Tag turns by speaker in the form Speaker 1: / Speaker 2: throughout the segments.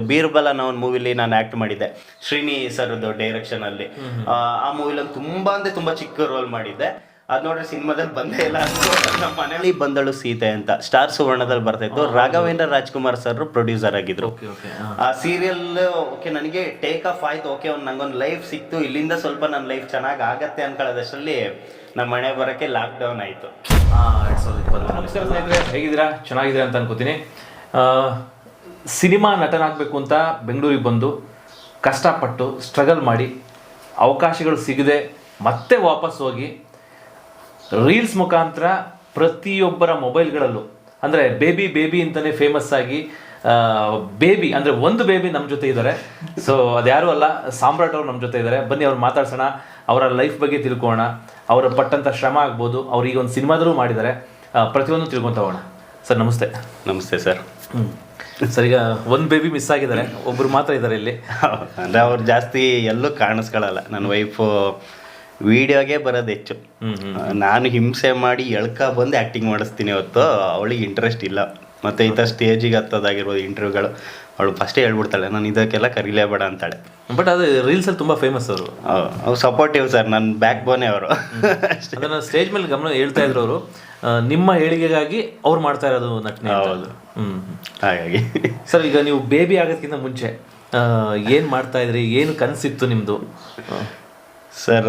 Speaker 1: ಬೀರ್ಬಲ್ ಅನ್ನೋ ಒಂದು ಮೂವಿಲಿ ನಾನು ಆಕ್ಟ್ ಮಾಡಿದ್ದೆ. ಶ್ರೀನಿ ಸರ್ದು ಡೈರೆಕ್ಷನ್ ಅಲ್ಲಿ. ಆ, ಮೂವಿಲಿ ತುಂಬಾ ಅಂದ್ರೆ ತುಂಬಾ ಚಿಕ್ಕ ರೋಲ್ ಮಾಡಿದ್ದೆ. ಅದ್ ನೋಡ್ರಿ ಸಿನಿಮಾದಲ್ಲಿ ಬಂದೇ ಇಲ್ಲ. ನಮ್ಮ ಮನೇಲಿ ಬಂದಳು ಸೀತೆ ಅಂತ. ಸ್ಟಾರ್ ಸುವರ್ಣದಲ್ಲಿ ಬರ್ತಾ ಇತ್ತು. ರಾಘವೇಂದ್ರ ರಾಜ್ಕುಮಾರ್ ಸರ್ ಪ್ರೊಡ್ಯೂಸರ್ ಆಗಿದ್ರು. ಆ ಸೀರಿಯಲ್ ಓಕೆ ನನಗೆ ಟೇಕ್ ಆಫ್ ಆಯ್ತು. ಓಕೆ ಒಂದು ನಂಗೊಂದು ಲೈಫ್ ಸಿಕ್ತು. ಇಲ್ಲಿಂದ ಸ್ವಲ್ಪ ನನ್ನ ಲೈಫ್ ಚೆನ್ನಾಗಿ ಆಗತ್ತೆ ಅನ್ಕೊಳ್ಳೋದಷ್ಟರಲ್ಲಿ ನಮ್ಮ ಮನೆ ಬರೋಕ್ಕೆ ಲಾಕ್ ಡೌನ್ ಆಯ್ತು
Speaker 2: ನಮಸ್ಕಾರ ಸ್ನೇಹಿತರೆ ಹೇಗಿದ್ದೀರಾ? ಚೆನ್ನಾಗಿದ್ದೀರಾ ಅಂತ ಅನ್ಕೋತೀನಿ. ಆ, ಸಿನಿಮಾ ನಟನಾಗಬೇಕು ಅಂತ ಬೆಂಗಳೂರಿಗೆ ಬಂದು ಕಷ್ಟಪಟ್ಟು ಸ್ಟ್ರಗಲ್ ಮಾಡಿ ಅವಕಾಶಗಳು ಸಿಗದೆ ಮತ್ತೆ ವಾಪಸ್ ಹೋಗಿ ರೀಲ್ಸ್ ಮುಖಾಂತರ ಪ್ರತಿಯೊಬ್ಬರ ಮೊಬೈಲ್ಗಳಲ್ಲೂ ಅಂದರೆ ಬೇಬಿ ಬೇಬಿ ಅಂತಲೇ ಫೇಮಸ್ ಆಗಿ ಬೇಬಿ ಅಂದರೆ ಒಂದು ಬೇಬಿ ನಮ್ಮ ಜೊತೆ ಇದ್ದಾರೆ. ಸೊ ಅದ್ಯಾರೂ ಅಲ್ಲ ಸಾಮ್ರಾಟ್ ಅವರು ನಮ್ಮ ಜೊತೆ ಇದ್ದಾರೆ. ಬನ್ನಿ ಅವ್ರು ಮಾತಾಡ್ಸೋಣ ಅವರ ಲೈಫ್ ಬಗ್ಗೆ ತಿಳ್ಕೋಣ ಅವರ ಪಟ್ಟಂಥ ಶ್ರಮ ಆಗ್ಬೋದು ಅವ್ರು ಈಗ ಒಂದು ಸಿನಿಮಾದಲ್ಲೂ ಮಾಡಿದ್ದಾರೆ. ಪ್ರತಿಯೊಂದು ತಿಳ್ಕೊತ ಹೋಗೋಣ. ಸರ್ ನಮಸ್ತೆ.
Speaker 1: ನಮಸ್ತೆ ಸರ್.
Speaker 2: ಸರ್ ಈಗ ಒಂದು ಬೇಬಿ ಮಿಸ್ ಆಗಿದ್ದಾರೆ. ಒಬ್ರು ಮಾತ್ರ ಇದ್ದಾರೆ ಇಲ್ಲಿ.
Speaker 1: ಅಂದ್ರೆ ಅವ್ರು ಜಾಸ್ತಿ ಎಲ್ಲೂ ಕಾಣಿಸ್ಕೊಳ್ಳಲ್ಲ ನನ್ನ ವೈಫು ವಿಡಿಯೋಗೆ ಬರೋದು ಹೆಚ್ಚು. ನಾನು ಹಿಂಸೆ ಮಾಡಿ ಎಳ್ಕ ಬಂದು ಆ್ಯಕ್ಟಿಂಗ್ ಮಾಡಿಸ್ತೀನಿ ಹೊತ್ತು ಅವಳಿಗೆ ಇಂಟ್ರೆಸ್ಟ್ ಇಲ್ಲ. ಮತ್ತು ಈ ಥರ ಸ್ಟೇಜಿಗೆ ಹತ್ತೋದಾಗಿರ್ಬೋದು ಇಂಟರ್ವ್ಯೂಗಳು ಅವಳು ಫಸ್ಟೇ ಹೇಳ್ಬಿಡ್ತಾಳೆ ನಾನು ಇದಕ್ಕೆಲ್ಲ ಕರೀಲೇಬೇಡ ಅಂತಾಳೆ.
Speaker 2: ಬಟ್ ಅದು ರೀಲ್ಸಲ್ಲಿ ತುಂಬ ಫೇಮಸ್ ಅವರು.
Speaker 1: ಅವ್ರು ಸಪೋರ್ಟಿವ್ ಸರ್ ನನ್ನ ಬ್ಯಾಕ್ ಬೋನೇ ಅವರು
Speaker 2: ಅದನ್ನ ಸ್ಟೇಜ್ ಮೇಲೆ ಗಮನ ಹೇಳ್ತಾ ಇದ್ರು ಅವರು. ನಿಮ್ಮ ಏಳಿಗೆಗಾಗಿ ಅವ್ರು ಮಾಡ್ತಾ ಇರೋದು ನಟನೆ.
Speaker 1: ಹೌದು.
Speaker 2: ಹ್ಮ್.
Speaker 1: ಹಾಗಾಗಿ.
Speaker 2: ಸರ್ ಈಗ ನೀವು ಬೇಬಿ ಆಗೋದಕ್ಕಿಂತ ಮುಂಚೆ ಏನು ಏನ್ ಮಾಡ್ತಾ ಇದ್ರಿ? ಏನು ಕನಸಿತ್ತು ನಿಮ್ಮದು
Speaker 1: ಸರ್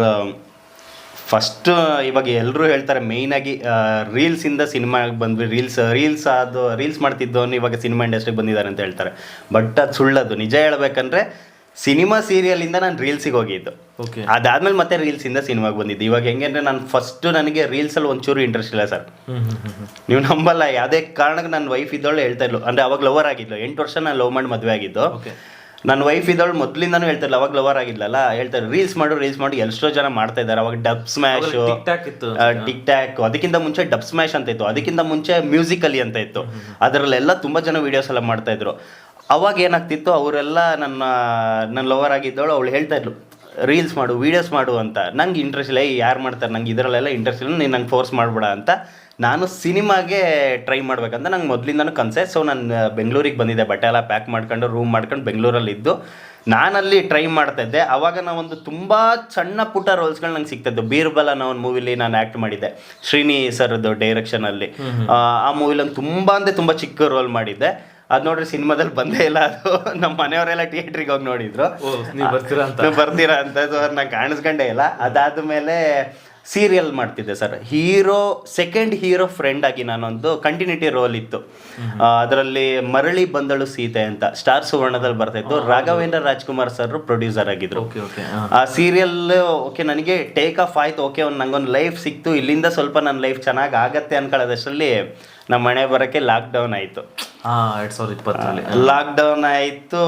Speaker 1: ಫಸ್ಟ್ ಇವಾಗ ಎಲ್ಲರೂ ಹೇಳ್ತಾರೆ ಮೇಯ್ನಾಗಿ ರೀಲ್ಸಿಂದ ಸಿನಿಮಾಗೆ ಬಂದ್ವಿ. ರೀಲ್ಸ್ ರೀಲ್ಸ್ ಅದು ರೀಲ್ಸ್ ಮಾಡ್ತಿದ್ದವನು ಇವಾಗ ಸಿನಿಮಾ ಇಂಡಸ್ಟ್ರಿಗೆ ಬಂದಿದ್ದಾರೆ ಅಂತ ಹೇಳ್ತಾರೆ. ಬಟ್ ಅದು ಸುಳ್ಳದು. ನಿಜ ಹೇಳ್ಬೇಕಂದ್ರೆ ಸಿನಿಮಾ ಸೀರಿಯಲಿಂದ ನಾನು ರೀಲ್ಸಿಗೆ ಹೋಗಿದ್ದು.
Speaker 2: ಓಕೆ
Speaker 1: ಅದಾದ್ಮೇಲೆ ಮತ್ತೆ ರೀಲ್ಸಿಂದ ಸಿನಿಮಾಗೆ ಬಂದಿದ್ದು. ಇವಾಗ ಹೆಂಗೆ ಅಂದ್ರೆ ನಾನು ಫಸ್ಟ್ ನನಗೆ ರೀಲ್ಸಲ್ಲಿ ಒಂಚೂರು ಇಂಟ್ರೆಸ್ಟ್ ಇಲ್ಲ ಸರ್. ನೀವು ನಂಬಲ್ಲ ಯಾವುದೇ ಕಾರಣಕ್ಕೆ ನನ್ನ ವೈಫ್ ಇದ್ದವಳು ಹೇಳ್ತಾ ಇದ್ಲು. ಅಂದ್ರೆ ಅವಾಗ ಲವರ್ ಆಗಿದ್ಲು. ಎಂಟು ವರ್ಷ ನಾನು ಲವ್ ಮಾಡಿ ಮದುವೆ ಆಗಿದ್ದು. ನನ್ನ ವೈಫ್ ಇದ್ದವಳು ಮೊದಲಿಂದಾನು ಹೇಳ್ತಾ ಇಲ್ಲ ಅವಾಗ ಲವರ್ ಆಗಿಲ್ಲಲ್ಲ ಹೇಳ್ತಾರೆ ರೀಲ್ಸ್ ಮಾಡು ರೀಲ್ಸ್ ಮಾಡಿ. ಎಷ್ಟೋ ಜನ ಮಾಡ್ತಾ ಇದ್ದಾರೆ. ಅವಾಗ ಡಬ್ ಸ್ಮ್ಯಾಶ್. ಟಿಕ್ ಟ್ಯಾಕ್ ಅದಕ್ಕಿಂತ ಮುಂಚೆ ಡಬ್ ಸ್ಮ್ಯಾಶ್ ಅಂತ ಇತ್ತು. ಅದಕ್ಕಿಂತ ಮುಂಚೆ ಮ್ಯೂಸಿಕಲಿ ಅಂತ ಇತ್ತು. ಅದರಲ್ಲೆಲ್ಲ ತುಂಬಾ ಜನ ವಿಡಿಯೋಸ್ ಎಲ್ಲ ಮಾಡ್ತಾ ಇದ್ರು. ಅವಾಗ ಏನಾಗ್ತಿತ್ತು ಅವರೆಲ್ಲ ನನ್ನ ನನ್ನ ಲವರ್ ಆಗಿದ್ದವಳು ಅವಳು ಹೇಳ್ತಾ ಇದ್ಲು ರೀಲ್ಸ್ ಮಾಡು ವೀಡಿಯೋಸ್ ಮಾಡು ಅಂತ. ನಂಗೆ ಇಂಟ್ರೆಸ್ಟ್ ಇಲ್ಲ ಯಾರು ಮಾಡ್ತಾರೆ? ನಂಗೆ ಇದರಲ್ಲೆಲ್ಲ ಇಂಟ್ರೆಸ್ಟ್ ಇಲ್ಲ ನೀನು ನಂಗೆ ಫೋರ್ಸ್ ಮಾಡಬೇಡ ಅಂತ. ನಾನು ಸಿನಿಮಾಗೆ ಟ್ರೈ ಮಾಡ್ಬೇಕಂತ ನಂಗೆ ಮೊದಲಿಂದನೂ ಕನಸೆ. ಸೊ ನಾನು ಬೆಂಗಳೂರಿಗೆ ಬಂದಿದ್ದೆ. ಬಟ್ಟೆ ಎಲ್ಲ ಪ್ಯಾಕ್ ಮಾಡ್ಕೊಂಡು ರೂಮ್ ಮಾಡ್ಕೊಂಡು ಬೆಂಗಳೂರಲ್ಲಿ ಇದ್ದು ನಾನಲ್ಲಿ ಟ್ರೈ ಮಾಡ್ತಾ ಇದ್ದೆ. ಅವಾಗ ನಾವೊಂದು ತುಂಬ ಸಣ್ಣ ಪುಟ್ಟ ರೋಲ್ಸ್ಗಳು ನಂಗೆ ಸಿಗ್ತಾಯಿದ್ದು ಬೀರ್ಬಲ್ ಅನ್ನೋ ಒಂದು ಮೂವಿಲಿ ನಾನು ಆ್ಯಕ್ಟ್ ಮಾಡಿದ್ದೆ ಶ್ರೀನಿ ಸರ್ದು ಡೈರೆಕ್ಷನಲ್ಲಿ ಆ ಮೂವಿಲಿ ಒಂದು ತುಂಬ ಅಂದರೆ ತುಂಬ ಚಿಕ್ಕ ರೋಲ್ ಮಾಡಿದ್ದೆ. ಅದು ನೋಡ್ರಿ ಸಿನಿಮಾದಲ್ಲಿ ಬಂದೇ ಇಲ್ಲ ಅದು. ನಮ್ಮ ಮನೆಯವರೆಲ್ಲ ಥಿಯೇಟ್ರಿಗೆ ಹೋಗಿ ನೋಡಿದ್ರು.
Speaker 2: ನೀವು ಬರ್ತೀರಾ ಅಂತ.
Speaker 1: ಬರ್ತೀರಾ ಅಂತ. ನಾನು ಕಾಣಿಸ್ಕೊಂಡೇ ಇಲ್ಲ. ಅದಾದ್ಮೇಲೆ ಸೀರಿಯಲ್ ಮಾಡ್ತಿದ್ದೆ sir hero second hero friend ಆಗಿ ನಾನೊಂದು ಕಂಟಿನ್ಯೂಟಿ ರೋಲ್ ಇತ್ತು. ಅದರಲ್ಲಿ ಮರಳಿ ಬಂದಳು ಸೀತೆ ಅಂತ. ಸ್ಟಾರ್ ಸುವರ್ಣದಲ್ಲಿ ಬರ್ತಾ ಇತ್ತು. ರಾಘವೇಂದ್ರ ರಾಜ್ಕುಮಾರ್ ಸರ್ ಪ್ರೊಡ್ಯೂಸರ್ ಆಗಿದ್ರು. ಆ ಸೀರಿಯಲ್ ಓಕೆ ನನಗೆ ಟೇಕ್ ಆಫ್ ಆಯ್ತು. ಓಕೆ ಒಂದು ನಂಗೊಂದು ಲೈಫ್ ಸಿಕ್ತು. ಇಲ್ಲಿಂದ ಸ್ವಲ್ಪ ನನ್ನ ಲೈಫ್ ಚೆನ್ನಾಗಿ ಆಗತ್ತೆ ಅನ್ಕೊಳ್ಳೋದಷ್ಟರಲ್ಲಿ ನಮ್ಮ ಮನೆ ಬರೋಕ್ಕೆ ಲಾಕ್ಡೌನ್ ಆಯಿತು.
Speaker 2: ಹಾಂ ಎರಡು ಸಾವಿರದ ಇಪ್ಪತ್ತರಲ್ಲಿ.
Speaker 1: ಲಾಕ್ಡೌನ್ ಆಯಿತು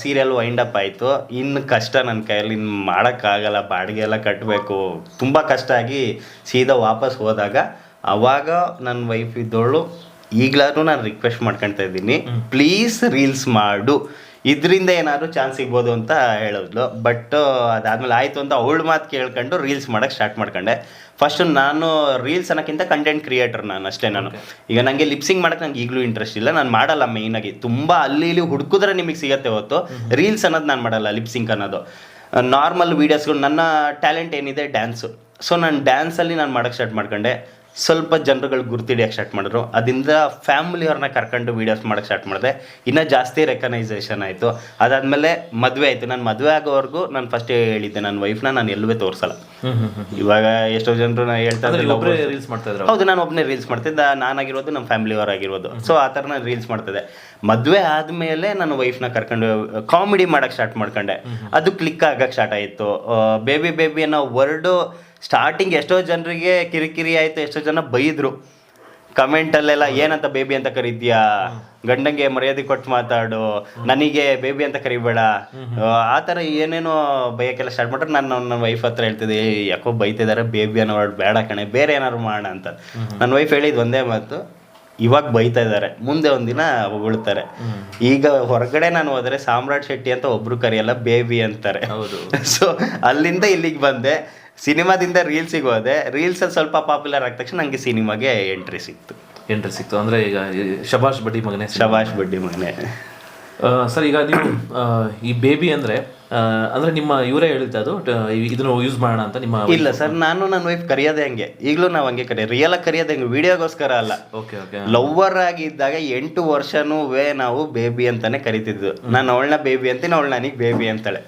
Speaker 1: ಸೀರಿಯಲ್ ವೈಂಡ್ ಅಪ್ ಆಯಿತು. ಇನ್ನು ಕಷ್ಟ ನನ್ನ ಕೈಯಲ್ಲಿ ಇನ್ನು ಮಾಡೋಕ್ಕಾಗಲ್ಲ ಬಾಡಿಗೆ ಎಲ್ಲ ಕಟ್ಟಬೇಕು ತುಂಬ ಕಷ್ಟ ಆಗಿ ಸೀದಾ ವಾಪಸ್ ಹೋದಾಗ ಅವಾಗ ನನ್ನ ವೈಫ್ ಇದ್ದವಳು ಈಗಲಾದ್ರೂ ನಾನು ರಿಕ್ವೆಸ್ಟ್ ಮಾಡ್ಕೊಳ್ತಾ ಇದ್ದೀನಿ. ಪ್ಲೀಸ್ ರೀಲ್ಸ್ ಮಾಡು. ಇದರಿಂದ ಏನಾದರೂ ಚಾನ್ಸ್ ಸಿಗ್ಬೋದು ಅಂತ ಹೇಳಿದ್ಲು. ಬಟ್ ಅದಾದ್ಮೇಲೆ ಆಯಿತು ಅಂತ ಅವಳು ಮಾತು ಕೇಳ್ಕೊಂಡು ರೀಲ್ಸ್ ಮಾಡೋಕ್ಕೆ ಸ್ಟಾರ್ಟ್ ಮಾಡ್ಕೊಂಡೆ. ಫಸ್ಟ್ ನಾನು ರೀಲ್ಸ್ ಅನ್ನೋಕ್ಕಿಂತ ಕಂಟೆಂಟ್ ಕ್ರಿಯೇಟರ್ ನಾನು ಅಷ್ಟೇ ನಾನು. ಈಗ ನನಗೆ ಲಿಪ್ಸಿಂಗ್ ಮಾಡೋಕ್ಕೆ ನನಗೆ ಈಗಲೂ ಇಂಟ್ರೆಸ್ಟ್ ಇಲ್ಲ. ನಾನು ಮಾಡಲ್ಲ ಮೇಯ್ನಾಗಿ ತುಂಬ ಅಲ್ಲಿ ಇಲ್ಲಿ ಹುಡುಕಿದ್ರೆ ನಿಮಗೆ ಸಿಗತ್ತೆ ಹೊತ್ತು. ರೀಲ್ಸ್ ಅನ್ನೋದು ನಾನು ಮಾಡಲ್ಲ ಲಿಪ್ಸಿಂಗ್ ಅನ್ನೋದು. ನಾರ್ಮಲ್ ವೀಡಿಯೋಸ್ಗಳು ನನ್ನ ಟ್ಯಾಲೆಂಟ್ ಏನಿದೆ ಡ್ಯಾನ್ಸು ಸೊ ನಾನು ಡ್ಯಾನ್ಸಲ್ಲಿ ನಾನು ಮಾಡೋಕ್ಕೆ ಸ್ಟಾರ್ಟ್ ಮಾಡ್ಕೊಂಡೆ. ಸ್ವಲ್ಪ ಜನರುಗಳು ಗುರ್ತಿಡಿಯೋಕ್ಕೆ ಸ್ಟಾರ್ಟ್ ಮಾಡಿದ್ರು. ಅದರಿಂದ ಫ್ಯಾಮಿಲಿಯವ್ರನ್ನ ಕರ್ಕೊಂಡು ವೀಡಿಯೋಸ್ ಮಾಡೋಕ್ಕೆ ಸ್ಟಾರ್ಟ್ ಮಾಡಿದೆ. ಇನ್ನೂ ಜಾಸ್ತಿ ರೆಕಗ್ನೈಸೇಷನ್ ಆಯಿತು. ಅದಾದಮೇಲೆ ಮದುವೆ ಆಯಿತು. ನಾನು ಮದುವೆ ಆಗೋವರೆಗೂ ನಾನು ಫಸ್ಟ್ ಹೇಳಿದ್ದೆ. ನನ್ನ ವೈಫ್ನ ನಾನು ಎಲ್ಲೂ ತೋರಿಸಲ್ಲ. ಇವಾಗ ಎಷ್ಟೋ ಜನರು ನಾನು ಹೇಳ್ತಾ
Speaker 2: ರೀಲ್ಸ್ ಮಾಡ್ತಾ
Speaker 1: ಹೌದು ನಾನು ಒಬ್ಬನೇ ರೀಲ್ಸ್ ಮಾಡ್ತಿದ್ದೆ. ನಾನಾಗಿರೋದು ನಮ್ಮ ಫ್ಯಾಮಿಲಿಯವ್ರು ಆಗಿರೋದು ಸೊ ಆ ಥರ ನಾನು ರೀಲ್ಸ್ ಮಾಡ್ತಿದ್ದೆ. ಮದುವೆ ಆದಮೇಲೆ ನಾನು ವೈಫ್ನ ಕರ್ಕೊಂಡು ಕಾಮಿಡಿ ಮಾಡೋಕ್ಕೆ ಸ್ಟಾರ್ಟ್ ಮಾಡ್ಕೊಂಡೆ. ಅದು ಕ್ಲಿಕ್ ಆಗಕ್ಕೆ ಸ್ಟಾರ್ಟ್ ಆಯಿತು. ಬೇಬಿ ಬೇಬಿ ಅನ್ನೋ ವರ್ಡು ಸ್ಟಾರ್ಟಿಂಗ್ ಎಷ್ಟೋ ಜನರಿಗೆ ಕಿರಿಕಿರಿ ಆಯಿತು ಎಷ್ಟೋ ಜನ ಬೈದರು. ಕಮೆಂಟಲ್ಲೆಲ್ಲ ಏನಂತ ಬೇಬಿ ಅಂತ ಕರೀತೀಯಾ? ಗಂಡಂಗೆ ಮರ್ಯಾದೆ ಕೊಟ್ಟು ಮಾತಾಡು. ನನಗೆ ಬೇಬಿ ಅಂತ ಕರಿಬೇಡ. ಆ ಥರ ಏನೇನೋ ಬೈಯಕ್ಕೆಲ್ಲ ಸ್ಟಾರ್ಟ್ ಮಾಡ್ರೆ ನಾನು ನನ್ನ ವೈಫ್ ಹತ್ರ ಹೇಳ್ತಿದ್ದೆ "ಏ, ಯಾಕೋ ಬೈತಿದ್ದಾರೆ ಬೇಬಿ ಅನ್ನೋ ವರ್ಡ್ ಬೇಡ ಕಣೆ ಬೇರೆ ಏನಾದ್ರು ಮಾಡೋಣ ಅಂತ. ನನ್ನ ವೈಫ್ ಹೇಳಿದ್ ಒಂದೇ ಮಾತು ಇವಾಗ ಬೈತಾ ಇದ್ದಾರೆ ಮುಂದೆ ಒಂದಿನ ಹೊಗಳ್ತಾರೆ. ಈಗ ಹೊರಗಡೆ ನಾನು ಹೋದ್ರೆ ಸಾಮ್ರಾಟ್ ಶೆಟ್ಟಿ ಅಂತ ಒಬ್ರು ಕರೆಯಲ್ಲ ಬೇಬಿ ಅಂತಾರೆ.
Speaker 2: ಹೌದು.
Speaker 1: ಸೊ ಅಲ್ಲಿಂದ ಇಲ್ಲಿಗೆ ಬಂದೆ. ಸಿನಿಮಾದಿಂದ ರೀಲ್ಸಿಗೆ ಹೋದೆ. ರೀಲ್ಸಲ್ಲಿ ಸ್ವಲ್ಪ ಪಾಪ್ಯುಲರ್ ಆದ ತಕ್ಷಣ ನನಗೆ ಸಿನಿಮಾಗೆ ಎಂಟ್ರಿ ಸಿಕ್ತು.
Speaker 2: ಎಂಟ್ರಿ ಸಿಕ್ತು. ಅಂದರೆ ಈಗ ಶಬಾಷ್ ಬಡ್ಡಿ ಮಗನೇ
Speaker 1: ಶಬಾಷ್ ಬಡ್ಡಿ ಮಗನೇ.
Speaker 2: ಸರ್ ಈಗ ನೀವು ಈ ಬೇಬಿ ಅಂದ್ರೆ ಅಂದ್ರೆ ನಿಮ್ಮ ಇವರೇ ಹೇಳಿದ್ದೆ ಅದು ಇದನ್ನ ಯೂಸ್ ಮಾಡೋಣ ಅಂತ ನಿಮ್ಮ
Speaker 1: ಇಲ್ಲ ಸರ್ ನಾನು ನನ್ನ ವೈಫ್ ಕರೆಯೋದೇ ಹಂಗೆ. ಈಗಲೂ ನಾವು ಹಂಗೆ ಕರೆಯ ರಿಯಲ್ ಆಗಿ ಕರೆಯೋದೇ ಹಂಗೆ ವಿಡಿಯೋಗೋಸ್ಕರ ಅಲ್ಲ.
Speaker 2: ಓಕೆ ಓಕೆ
Speaker 1: ಲವ್ವರ್ ಆಗಿದ್ದಾಗ ಎಂಟು ವರ್ಷನೂ ನಾವು ಬೇಬಿ ಅಂತಾನೆ ಕರಿತಿದ್ವು. ನಾನು ಅವಳನ್ನ ಬೇಬಿ ಅಂತೀನಿ ಅವಳು ನನಗೆ ಬೇಬಿ ಅಂತಾಳೆ.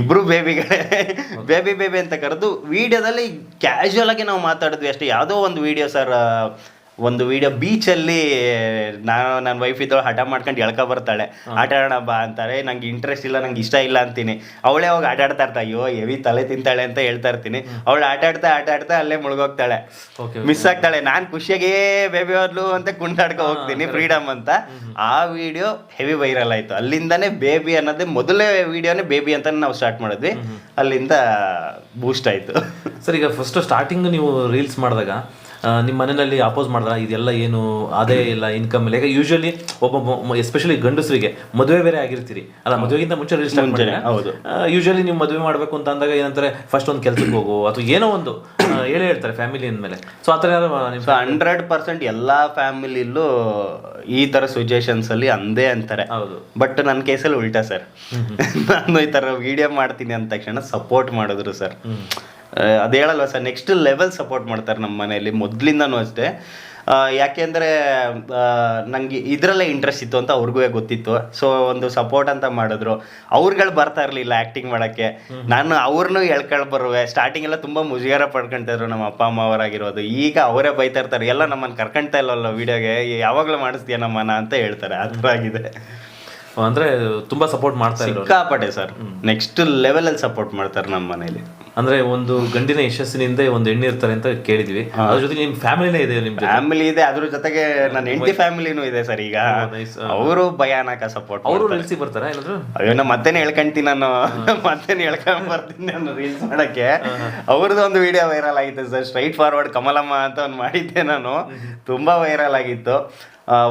Speaker 1: ಇಬ್ರು ಬೇಬಿಗಳೇ ಬೇಬಿ ಬೇಬಿ ಅಂತ ಕರೆದು ವಿಡಿಯೋದಲ್ಲಿ ಕ್ಯಾಶುವಲ್ ಆಗಿ ನಾವು ಮಾತಾಡಿದ್ವಿ ಅಷ್ಟೇ. ಯಾವುದೋ ಒಂದು ವಿಡಿಯೋ ಸರ್ ಒಂದು ವಿಡಿಯೋ ಬೀಚಲ್ಲಿ ನಾನು ನನ್ನ ವೈಫ್ ಇದ್ದವಳು ಹಠ ಮಾಡ್ಕೊಂಡು ಎಳ್ಕ ಬರ್ತಾಳೆ. ಆಟ ಆಡೋಣ ಬಾ ಅಂತಾರೆ. ನಂಗೆ ಇಂಟ್ರೆಸ್ಟ್ ಇಲ್ಲ ನಂಗೆ ಇಷ್ಟ ಇಲ್ಲ ಅಂತೀನಿ. ಅವಳೇ ಹೋಗಿ ಆಟ ಆಡ್ತಾ ಇರ್ತಾ ಅಯ್ಯೋ ಎವಿ ತಲೆ ತಿಂತಾಳೆ ಅಂತ ಹೇಳ್ತಾ ಇರ್ತೀನಿ. ಅವಳು ಆಟ ಆಡ್ತಾ ಆಟ ಆಡ್ತಾ ಅಲ್ಲೇ ಮುಳುಗೋಗ್ತಾಳೆ.
Speaker 2: ಓಕೆ
Speaker 1: ಮಿಸ್ ಆಗ್ತಾಳೆ. ನಾನ್ ಖುಷಿಯಾಗಿ ಬೇಬಿ ಅವ್ರಲು ಅಂತ ಕುಂಟಾಡ್ಕೊ ಹೋಗ್ತೀನಿ. ಫ್ರೀಡಮ್ ಅಂತ. ಆ ವಿಡಿಯೋ ಹೆವಿ ವೈರಲ್ ಆಯ್ತು. ಅಲ್ಲಿಂದಾನೇ ಬೇಬಿ ಅನ್ನೋದೇ ಮೊದಲೇ ವಿಡಿಯೋನೇ ಬೇಬಿ ಅಂತ ನಾವು ಸ್ಟಾರ್ಟ್ ಮಾಡಿದ್ವಿ. ಅಲ್ಲಿಂದ ಬೂಸ್ಟ್ ಆಯ್ತು.
Speaker 2: ಸರ್ ಈಗ ಫಸ್ಟ್ ಸ್ಟಾರ್ಟಿಂಗ್ ನೀವು ರೀಲ್ಸ್ ಮಾಡಿದಾಗ ನಿಮ್ಮ ಮನೆಯಲ್ಲಿ ಅಪೋಸ್ ಮಾಡಿದ್ರ ಇದೆಲ್ಲ ಏನು ಅದೇ ಇಲ್ಲ ಇನ್ಕಮ್ ಇಲ್ಲ. ಈಗ ಯೂಶಲಿ ಒಬ್ಬ ಎಸ್ಪೆಷಲಿ ಗಂಡಸರಿಗೆ ಮದುವೆ ಬೇರೆ ಆಗಿರ್ತೀರಿ. ಅಲ್ಲ ಮದುವೆಗಿಂತ ಮುಂಚೆ ರಿಜಿಸ್ಟರ್
Speaker 1: ಮಾಡ್ತಾರೆ ಹೌದು.
Speaker 2: ಯೂಶಲಿ ನೀವು ಮದುವೆ ಮಾಡಬೇಕು ಅಂತ ಅಂದಾಗ ಏನಂತಾರೆ ಫಸ್ಟ್ ಒಂದು ಕೆಲ್ಸಕ್ಕೆ ಹೋಗು ಅಥವಾ ಏನೋ ಒಂದು ಹೇಳೇ ಹೇಳ್ತಾರೆ ಫ್ಯಾಮಿಲಿ ಅಂದಮೇಲೆ. ಸೊ ಆ ಥರ
Speaker 1: ಸೊ ಹಂಡ್ರೆಡ್ ಪರ್ಸೆಂಟ್ ಎಲ್ಲಾ ಫ್ಯಾಮಿಲಿಲೂ ಈ ತರ ಸಿಚುಯೇಷನ್ಸ್ ಅಲ್ಲಿ ಅಂದೇ ಅಂತಾರೆ.
Speaker 2: ಹೌದು.
Speaker 1: ಬಟ್ ನನ್ನ ಕೇಸಲ್ಲಿ ಉಲ್ಟಾ ಸರ್ ನಾನು ಈ ಥರ ವಿಡಿಯೋ ಮಾಡ್ತೀನಿ ಅಂದ ತಕ್ಷಣ ಸಪೋರ್ಟ್ ಮಾಡಿದ್ರು ಸರ್ ಅದು ಹೇಳಲ್ವ ಸರ್ ನೆಕ್ಸ್ಟ್ ಲೆವೆಲ್ ಸಪೋರ್ಟ್ ಮಾಡ್ತಾರೆ ನಮ್ಮ ಮನೆಯಲ್ಲಿ ಮೊದಲಿಂದನೂ ಅಷ್ಟೇ. ಯಾಕೆಂದರೆ ಯಾಕೆಂದ್ರೆ ಆ, ನಂಗೆ ಇದರಲ್ಲೇ ಇಂಟ್ರೆಸ್ಟ್ ಇತ್ತು ಅಂತ ಅವ್ರಿಗೂ ಗೊತ್ತಿತ್ತು. ಸೊ ಒಂದು ಸಪೋರ್ಟ್ ಅಂತ ಮಾಡಿದ್ರು. ಅವ್ರುಗಳು ಬರ್ತಾ ಇರಲಿಲ್ಲ ಆ್ಯಕ್ಟಿಂಗ್ ಮಾಡೋಕ್ಕೆ. ನಾನು ಅವ್ರನ್ನೂ ಹೇಳ್ಕೊಳ್ ಬರುವೆ. ಸ್ಟಾರ್ಟಿಂಗ್ ಎಲ್ಲ ತುಂಬ ಮುಜುಗರ ಪಡ್ಕೊಂತಿದ್ರು ನಮ್ಮ ಅಪ್ಪ ಅಮ್ಮ ಅವರಾಗಿರೋದು. ಈಗ ಅವರೇ ಬೈತಾ ಇರ್ತಾರೆ ಎಲ್ಲ ನಮ್ಮನ್ನು ಕರ್ಕೊಂತಾ ಇಲ್ಲವಲ್ಲ ವಿಡಿಯೋಗೆ ಯಾವಾಗಲೂ ಮಾಡಿಸ್ತೀಯ ನಮ್ಮನ ಅಂತ ಹೇಳ್ತಾರೆ. ಆ ಥರ ಆಗಿದೆ.
Speaker 2: ಅಂದರೆ ತುಂಬ ಸಪೋರ್ಟ್ ಮಾಡ್ತಾರೆ
Speaker 1: ಸಿಕ್ಕಾಪಟ್ಟೆ ಸರ್. ನೆಕ್ಸ್ಟ್ ಲೆವೆಲಲ್ಲಿ ಸಪೋರ್ಟ್ ಮಾಡ್ತಾರೆ ನಮ್ಮ ಮನೇಲಿ
Speaker 2: ಅಂದ್ರೆ ಒಂದು ಗಂಡಿನ ಯಶಸ್ಸಿನಿಂದ ಒಂದು ಹೆಣ್ಣು ಇರ್ತಾರೆ ಅಂತ ಕೇಳಿದ್ವಿ. ಅದ್ರ ಜೊತೆಗೆ ನಿಮ್ ಫ್ಯಾಮಿಲಿನೇ ಇದೆ ನಿಮ್
Speaker 1: ಫ್ಯಾಮಿಲಿ ಇದೆ ಅದ್ರ ಜೊತೆಗೆ ನನ್ನ ಹೆಂಡತಿ ಫ್ಯಾಮಿಲಿನೂ ಇದೆ ಸರ್ ಈಗ. ಅವರು ಭಯಾನಕ ಸಪೋರ್ಟ್
Speaker 2: ಅವರು ರೀಲ್ಸಿಗೆ ಬರ್ತಾರ ಏನಾದ್ರು?
Speaker 1: ಅಯ್ಯೋ ನಾ ಮತ್ತೇನೆ ಹೇಳ್ಕೊಂತೀನಿ ನಾನು. ಮತ್ತೇನೆ ಹೇಳ್ಕೊಂಡ್ ಬರ್ತೀನಿ ನಾನು ರೀಲ್ಸ್ ಮಾಡಕ್ಕೆ. ಅವ್ರದ್ದು ಒಂದು ವಿಡಿಯೋ ವೈರಲ್ ಆಗಿತ್ತು ಸರ್. ಸ್ಟ್ರೈಟ್ ಫಾರ್ವರ್ಡ್ ಕಮಲಮ್ಮ ಅಂತ ಒಂದು ಮಾಡಿದ್ದೆ ನಾನು. ತುಂಬಾ ವೈರಲ್ ಆಗಿತ್ತು.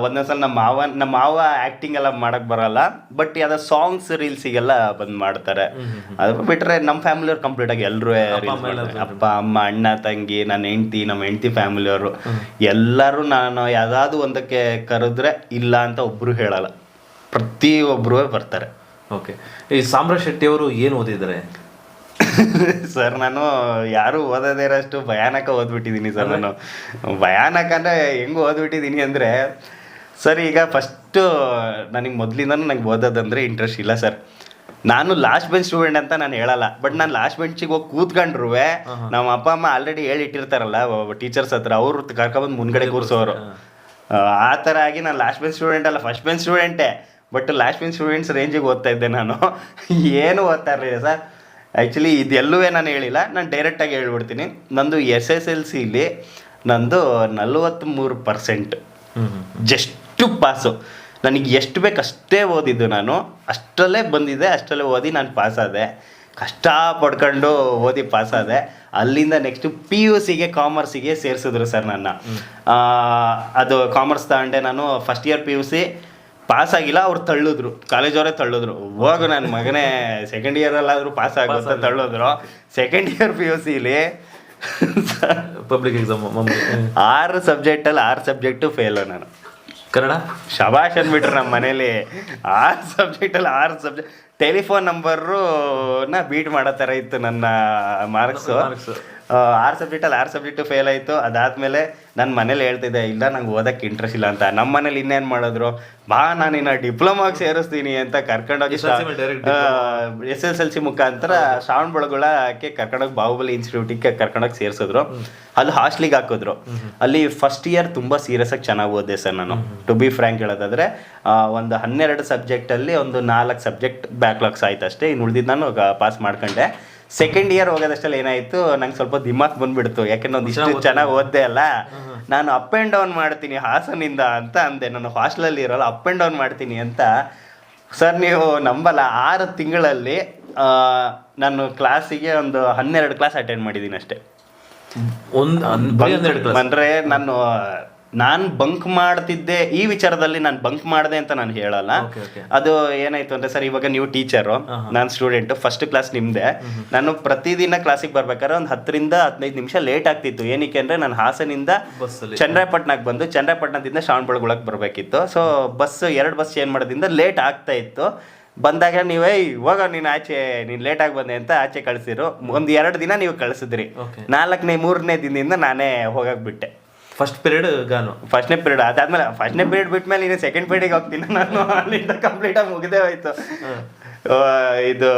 Speaker 1: ಒಂದೊಂದ್ಸಲ ನಮ್ಮ ಮಾವ ನಮ್ಮ ಮಾವ ಆಕ್ಟಿಂಗ್ ಎಲ್ಲ ಮಾಡಕ್ ಬರಲ್ಲ ಬಟ್ ಯಾವುದೋ ಸಾಂಗ್ಸ್ ರೀಲ್ಸಿಗೆಲ್ಲ ಬಂದ್ ಮಾಡ್ತಾರೆ. ಅದು ಬಿಟ್ರೆ ನಮ್ಮ ಫ್ಯಾಮಿಲಿಯವ್ರು ಕಂಪ್ಲೀಟ್ ಆಗಿ ಎಲ್ಲರೂ ಅಪ್ಪ ಅಮ್ಮ ಅಣ್ಣ ತಂಗಿ ನನ್ನ ಹೆಂಡತಿ ನಮ್ಮ ಹೆಂಡತಿ ಫ್ಯಾಮಿಲಿಯವರು ಎಲ್ಲರೂ ನಾನು ಯಾವ್ದಾದ್ರು ಒಂದಕ್ಕೆ ಕರೆದ್ರೆ ಇಲ್ಲ ಅಂತ ಒಬ್ರು ಹೇಳಲ್ಲ. ಪ್ರತಿಯೊಬ್ಬರೂ ಬರ್ತಾರೆ.
Speaker 2: ಓಕೆ. ಈ ಸಾಮ್ರಾಜ್ ಶೆಟ್ಟಿ ಅವರು ಏನು ಓದಿದ್ದಾರೆ?
Speaker 1: ಸರ್ ನಾನು ಯಾರು ಇರೋ ಇರೋಷ್ಟು ಭಯಾನಕ ಓದ್ಬಿಟ್ಟಿದ್ದೀನಿ ಸರ್ ನಾನು. ಭಯಾನಕ ಅಂದರೆ ಹೆಂಗೆ ಓದ್ಬಿಟ್ಟಿದ್ದೀನಿ ಅಂದರೆ ಸರ್ ಈಗ ಫಸ್ಟು ನನಗೆ ಮೊದಲಿಂದನೂ ನನಗೆ ಓದೋದಂದ್ರೆ ಇಂಟ್ರೆಸ್ಟ್ ಇಲ್ಲ ಸರ್. ನಾನು ಲಾಸ್ಟ್ ಬೆಂಚ್ ಸ್ಟೂಡೆಂಟ್ ಅಂತ ನಾನು ಹೇಳಲ್ಲ ಬಟ್ ನಾನು ಲಾಸ್ಟ್ ಬೆಂಚಿಗೆ ಹೋಗಿ ಕೂತ್ಕೊಂಡ್ರು ನಮ್ಮ ಅಪ್ಪ ಅಮ್ಮ ಆಲ್ರೆಡಿ ಹೇಳಿಟ್ಟಿರ್ತಾರಲ್ಲ ಟೀಚರ್ಸ್ ಹತ್ರ ಅವ್ರು ಕರ್ಕೊಬಂದು ಮುಂದ್ಗಡೆ ಕೂರ್ಸೋರು. ಆ, ಆ ಥರ ಆಗಿ ನಾನು ಲಾಸ್ಟ್ ಬೆಂಚ್ ಸ್ಟೂಡೆಂಟ್ ಅಲ್ಲ ಫಸ್ಟ್ ಬೆಂಚ್ ಸ್ಟೂಡೆಂಟೇ ಬಟ್ ಲಾಸ್ಟ್ ಬೆಂಚ್ ಸ್ಟೂಡೆಂಟ್ಸ್ ರೇಂಜಿಗೆ ಓದ್ತಾ ಇದ್ದೆ ನಾನು. ಏನು ಓದ್ತಾ ಇರಲಿಲ್ಲ ಸರ್. ಆ್ಯಕ್ಚುಲಿ ಇದೆಲ್ಲೂ ನಾನು ಹೇಳಿಲ್ಲ. ನಾನು ಡೈರೆಕ್ಟಾಗಿ ಹೇಳ್ಬಿಡ್ತೀನಿ. ನಂದು ಎಸ್ ಎಸ್ ಎಲ್ ಸಿಲಿ ನಂದು ನಲವತ್ತ್ಮೂರು ಪರ್ಸೆಂಟ್ ಜಸ್ಟು ಪಾಸು. ನನಗೆ ಎಷ್ಟು ಬೇಕು ಅಷ್ಟೇ ಓದಿದ್ದು ನಾನು. ಅಷ್ಟರಲ್ಲೇ ಬಂದಿದ್ದೆ ಅಷ್ಟರಲ್ಲೇ ಓದಿ ನಾನು ಪಾಸಾದೆ. ಕಷ್ಟ ಪಡ್ಕೊಂಡು ಓದಿ ಪಾಸಾದೆ. ಅಲ್ಲಿಂದ ನೆಕ್ಸ್ಟ್ ಪಿ ಯು ಸಿಗೆ ಕಾಮರ್ಸಿಗೆ ಸೇರಿಸಿದ್ರು ಸರ್ ನನ್ನ. ಅದು ಕಾಮರ್ಸ್ ತಗೊಂಡೆ ನಾನು first year P U C pass ಆಗಿಲ್ಲ ಅವ್ರು ತಳ್ಳಿದ್ರು. ಕಾಲೇಜ್ ಅವರೇ ತಳ್ಳಿದ್ರು. ಹೋಗು ನನ್ನ ಮಗನೇ ಸೆಕೆಂಡ್ ಇಯರಲ್ಲಾದರೂ ಪಾಸ್ ಆಗುತ್ತೆ ತಳ್ಳಿದ್ರು. ಸೆಕೆಂಡ್ ಇಯರ್ ಪಿ ಯು ಸಿಲಿ
Speaker 2: ಪಬ್ಲಿಕ್ ಎಕ್ಸಾಮ್
Speaker 1: ಆರು ಸಬ್ಜೆಕ್ಟಲ್ಲಿ ಆರು ಸಬ್ಜೆಕ್ಟು ಫೇಲು ನಾನು.
Speaker 2: ಕನ್ನಡ?
Speaker 1: ಶಬಾಷ್ ಅನ್ಬಿಟ್ರು ನಮ್ಮ ಮನೇಲಿ. ಆರು ಸಬ್ಜೆಕ್ಟಲ್ಲಿ ಆರು ಸಬ್ಜೆಕ್ಟ್ ಟೆಲಿಫೋನ್ ನಂಬರು ನ ಬೀಟ್ ಮಾಡೋ ಥರ ಇತ್ತು ನನ್ನ ಮಾರ್ಕ್ಸು. ಆರು ಸಬ್ಜೆಕ್ಟಲ್ಲಿ ಆರು ಸಬ್ಜೆಕ್ಟು ಫೇಲ್ ಆಯಿತು. ಅದಾದಮೇಲೆ ನನ್ನ ಮನೇಲಿ ಹೇಳ್ತಿದ್ದೆ ಇಲ್ಲ ನಂಗೆ ಓದಕ್ಕೆ ಇಂಟ್ರೆಸ್ಟ್ ಇಲ್ಲ ಅಂತ. ನಮ್ಮ ಮನೇಲಿ ಇನ್ನೇನು ಮಾಡಿದ್ರು? ಬಾ ನಾನು ಇನ್ನು ಡಿಪ್ಲೊಮಾಗೆ ಸೇರಿಸ್ತೀನಿ ಅಂತ ಕರ್ಕೊಂಡೋಗಿ ಎಸ್ ಎಸ್ ಎಲ್ ಸಿ ಮುಖಾಂತರ ಶ್ರಾವಣ ಬೆಳಗೊಳಕ್ಕೆ ಕರ್ಕೊಂಡೋಗಿ ಬಾಹುಬಲಿ ಇನ್ಸ್ಟಿಟ್ಯೂಟಿಗೆ ಕರ್ಕೊಂಡೋಗಿ ಸೇರಿಸಿದ್ರು. ಅಲ್ಲಿ ಹಾಸ್ಟ್ಲಿಗೆ ಹಾಕಿದ್ರು. ಅಲ್ಲಿ ಫಸ್ಟ್ ಇಯರ್ ತುಂಬ ಸೀರಿಯಸ್ ಆಗಿ ಚೆನ್ನಾಗಿ ಓದಿದೆ ಸರ್ ನಾನು. ಟು ಬಿ ಫ್ರ್ಯಾಂಕ್ ಹೇಳೋದಾದ್ರೆ ಒಂದು ಹನ್ನೆರಡು ಸಬ್ಜೆಕ್ಟಲ್ಲಿ ಒಂದು ನಾಲ್ಕು ಸಬ್ಜೆಕ್ಟ್ ಬ್ಯಾಕ್ಲಾಗ್ಸ್ ಆಯ್ತು ಅಷ್ಟೇ ಇನ್ನು ಉಳಿದಿದ್ದು ನಾನು ಪಾಸ್ ಮಾಡ್ಕೊಂಡೆ. ಸೆಕೆಂಡ್ ಇಯರ್ ಹೋಗೋದಷ್ಟಲ್ಲಿ ಏನಾಯ್ತು? ನಂಗೆ ಸ್ವಲ್ಪ ದಿಮಾಕ್ ಬಂದ್ಬಿಡ್ತು. ಯಾಕೆಂದ್ರೆ ಒಂದು ಇಷ್ಟು ಚೆನ್ನಾಗಿ ಓದ್ದೆ ಅಲ್ಲ? ನಾನು ಅಪ್ ಆ್ಯಂಡ್ ಡೌನ್ ಮಾಡ್ತೀನಿ ಹಾಸನಿಂದ ಅಂತ ಅಂದೆ. ನಾನು ಹಾಸ್ಟೆಲಲ್ಲಿ ಇರೋಲ್ಲ ಅಪ್ ಆ್ಯಂಡ್ ಡೌನ್ ಮಾಡ್ತೀನಿ ಅಂತ. ಸರ್ ನೀವು ನಂಬಲ್ಲ. ಆರು ತಿಂಗಳಲ್ಲಿ ನಾನು ಕ್ಲಾಸಿಗೆ ಒಂದು ಹನ್ನೆರಡು ಕ್ಲಾಸ್ ಅಟೆಂಡ್ ಮಾಡಿದ್ದೀನಿ ಅಷ್ಟೇ.
Speaker 2: ಒಂದು
Speaker 1: ಅಂದ್ರೆ ನಾನು ನಾನು ಬಂಕ್ ಮಾಡ್ತಿದ್ದೆ ಈ ವಿಚಾರದಲ್ಲಿ ನಾನು ಬಂಕ್ ಮಾಡಿದೆ ಅಂತ ನಾನು ಹೇಳಲ್ಲ. ಅದು ಏನಾಯ್ತು ಅಂದ್ರೆ ಸರ್ ಇವಾಗ ನೀವು ಟೀಚರು ನಾನು ಸ್ಟೂಡೆಂಟ್ ಫಸ್ಟ್ ಕ್ಲಾಸ್ ನಿಮ್ದೆ. ನಾನು ಪ್ರತಿದಿನ ಕ್ಲಾಸಿಗೆ ಬರ್ಬೇಕಾದ್ರೆ ಒಂದು ಹತ್ತರಿಂದ ಹದಿನೈದು ನಿಮಿಷ ಲೇಟ್ ಆಗ್ತಿತ್ತು. ಏನಕ್ಕೆ ಅಂದ್ರೆ ನಾನು ಹಾಸನಿಂದ ಚಂದ್ರಪಟ್ಟಣಕ್ಕೆ ಬಂದು ಚಂದ್ರಪಟ್ಟಣದಿಂದ ಶ್ರವಣಬೆಳಗೊಳಕ್ಕೆ ಬರಬೇಕಿತ್ತು. ಸೊ ಬಸ್ ಎರಡು ಬಸ್ ಚೇಂಜ್ ಮಾಡೋದ್ರಿಂದ ಲೇಟ್ ಆಗ್ತಾ ಇತ್ತು. ಬಂದಾಗ ನೀವೇ ಇವಾಗ ನೀನು ಆಚೆ ನೀನು ಲೇಟಾಗಿ ಬಂದೆ ಅಂತ ಆಚೆ ಕಳಿಸಿರು. ಒಂದು ಎರಡು ದಿನ ನೀವು ಕಳಿಸಿದ್ರಿ. ನಾಲ್ಕನೇ ಮೂರನೇ ದಿನದಿಂದ ನಾನೇ ಹೋಗಕ್ ಬಿಟ್ಟೆ.
Speaker 2: ಫಸ್ಟ್ ಪೀರಿಯಡ್ ಗಾನು.
Speaker 1: ಫಸ್ಟ್ನೇ ಪೀರಿಯಡ್ ಅದಾದ್ಮೇಲೆ ಫಸ್ಟ್ನೇ ಪೀರಿಯಡ್ ಬಿಟ್ಮೇಲೆ ಇನ್ನು ಸೆಕೆಂಡ್ ಪೀರಿಯಡ್ಗೆ ಹೋಗ್ತೀನಿ. ನಾನು ಅಲ್ಲಿಂದ ಕಂಪ್ಲೀಟ್ ಆಗಿ ಮುಗಿದೇ ಹೋಯ್ತು. ಇದು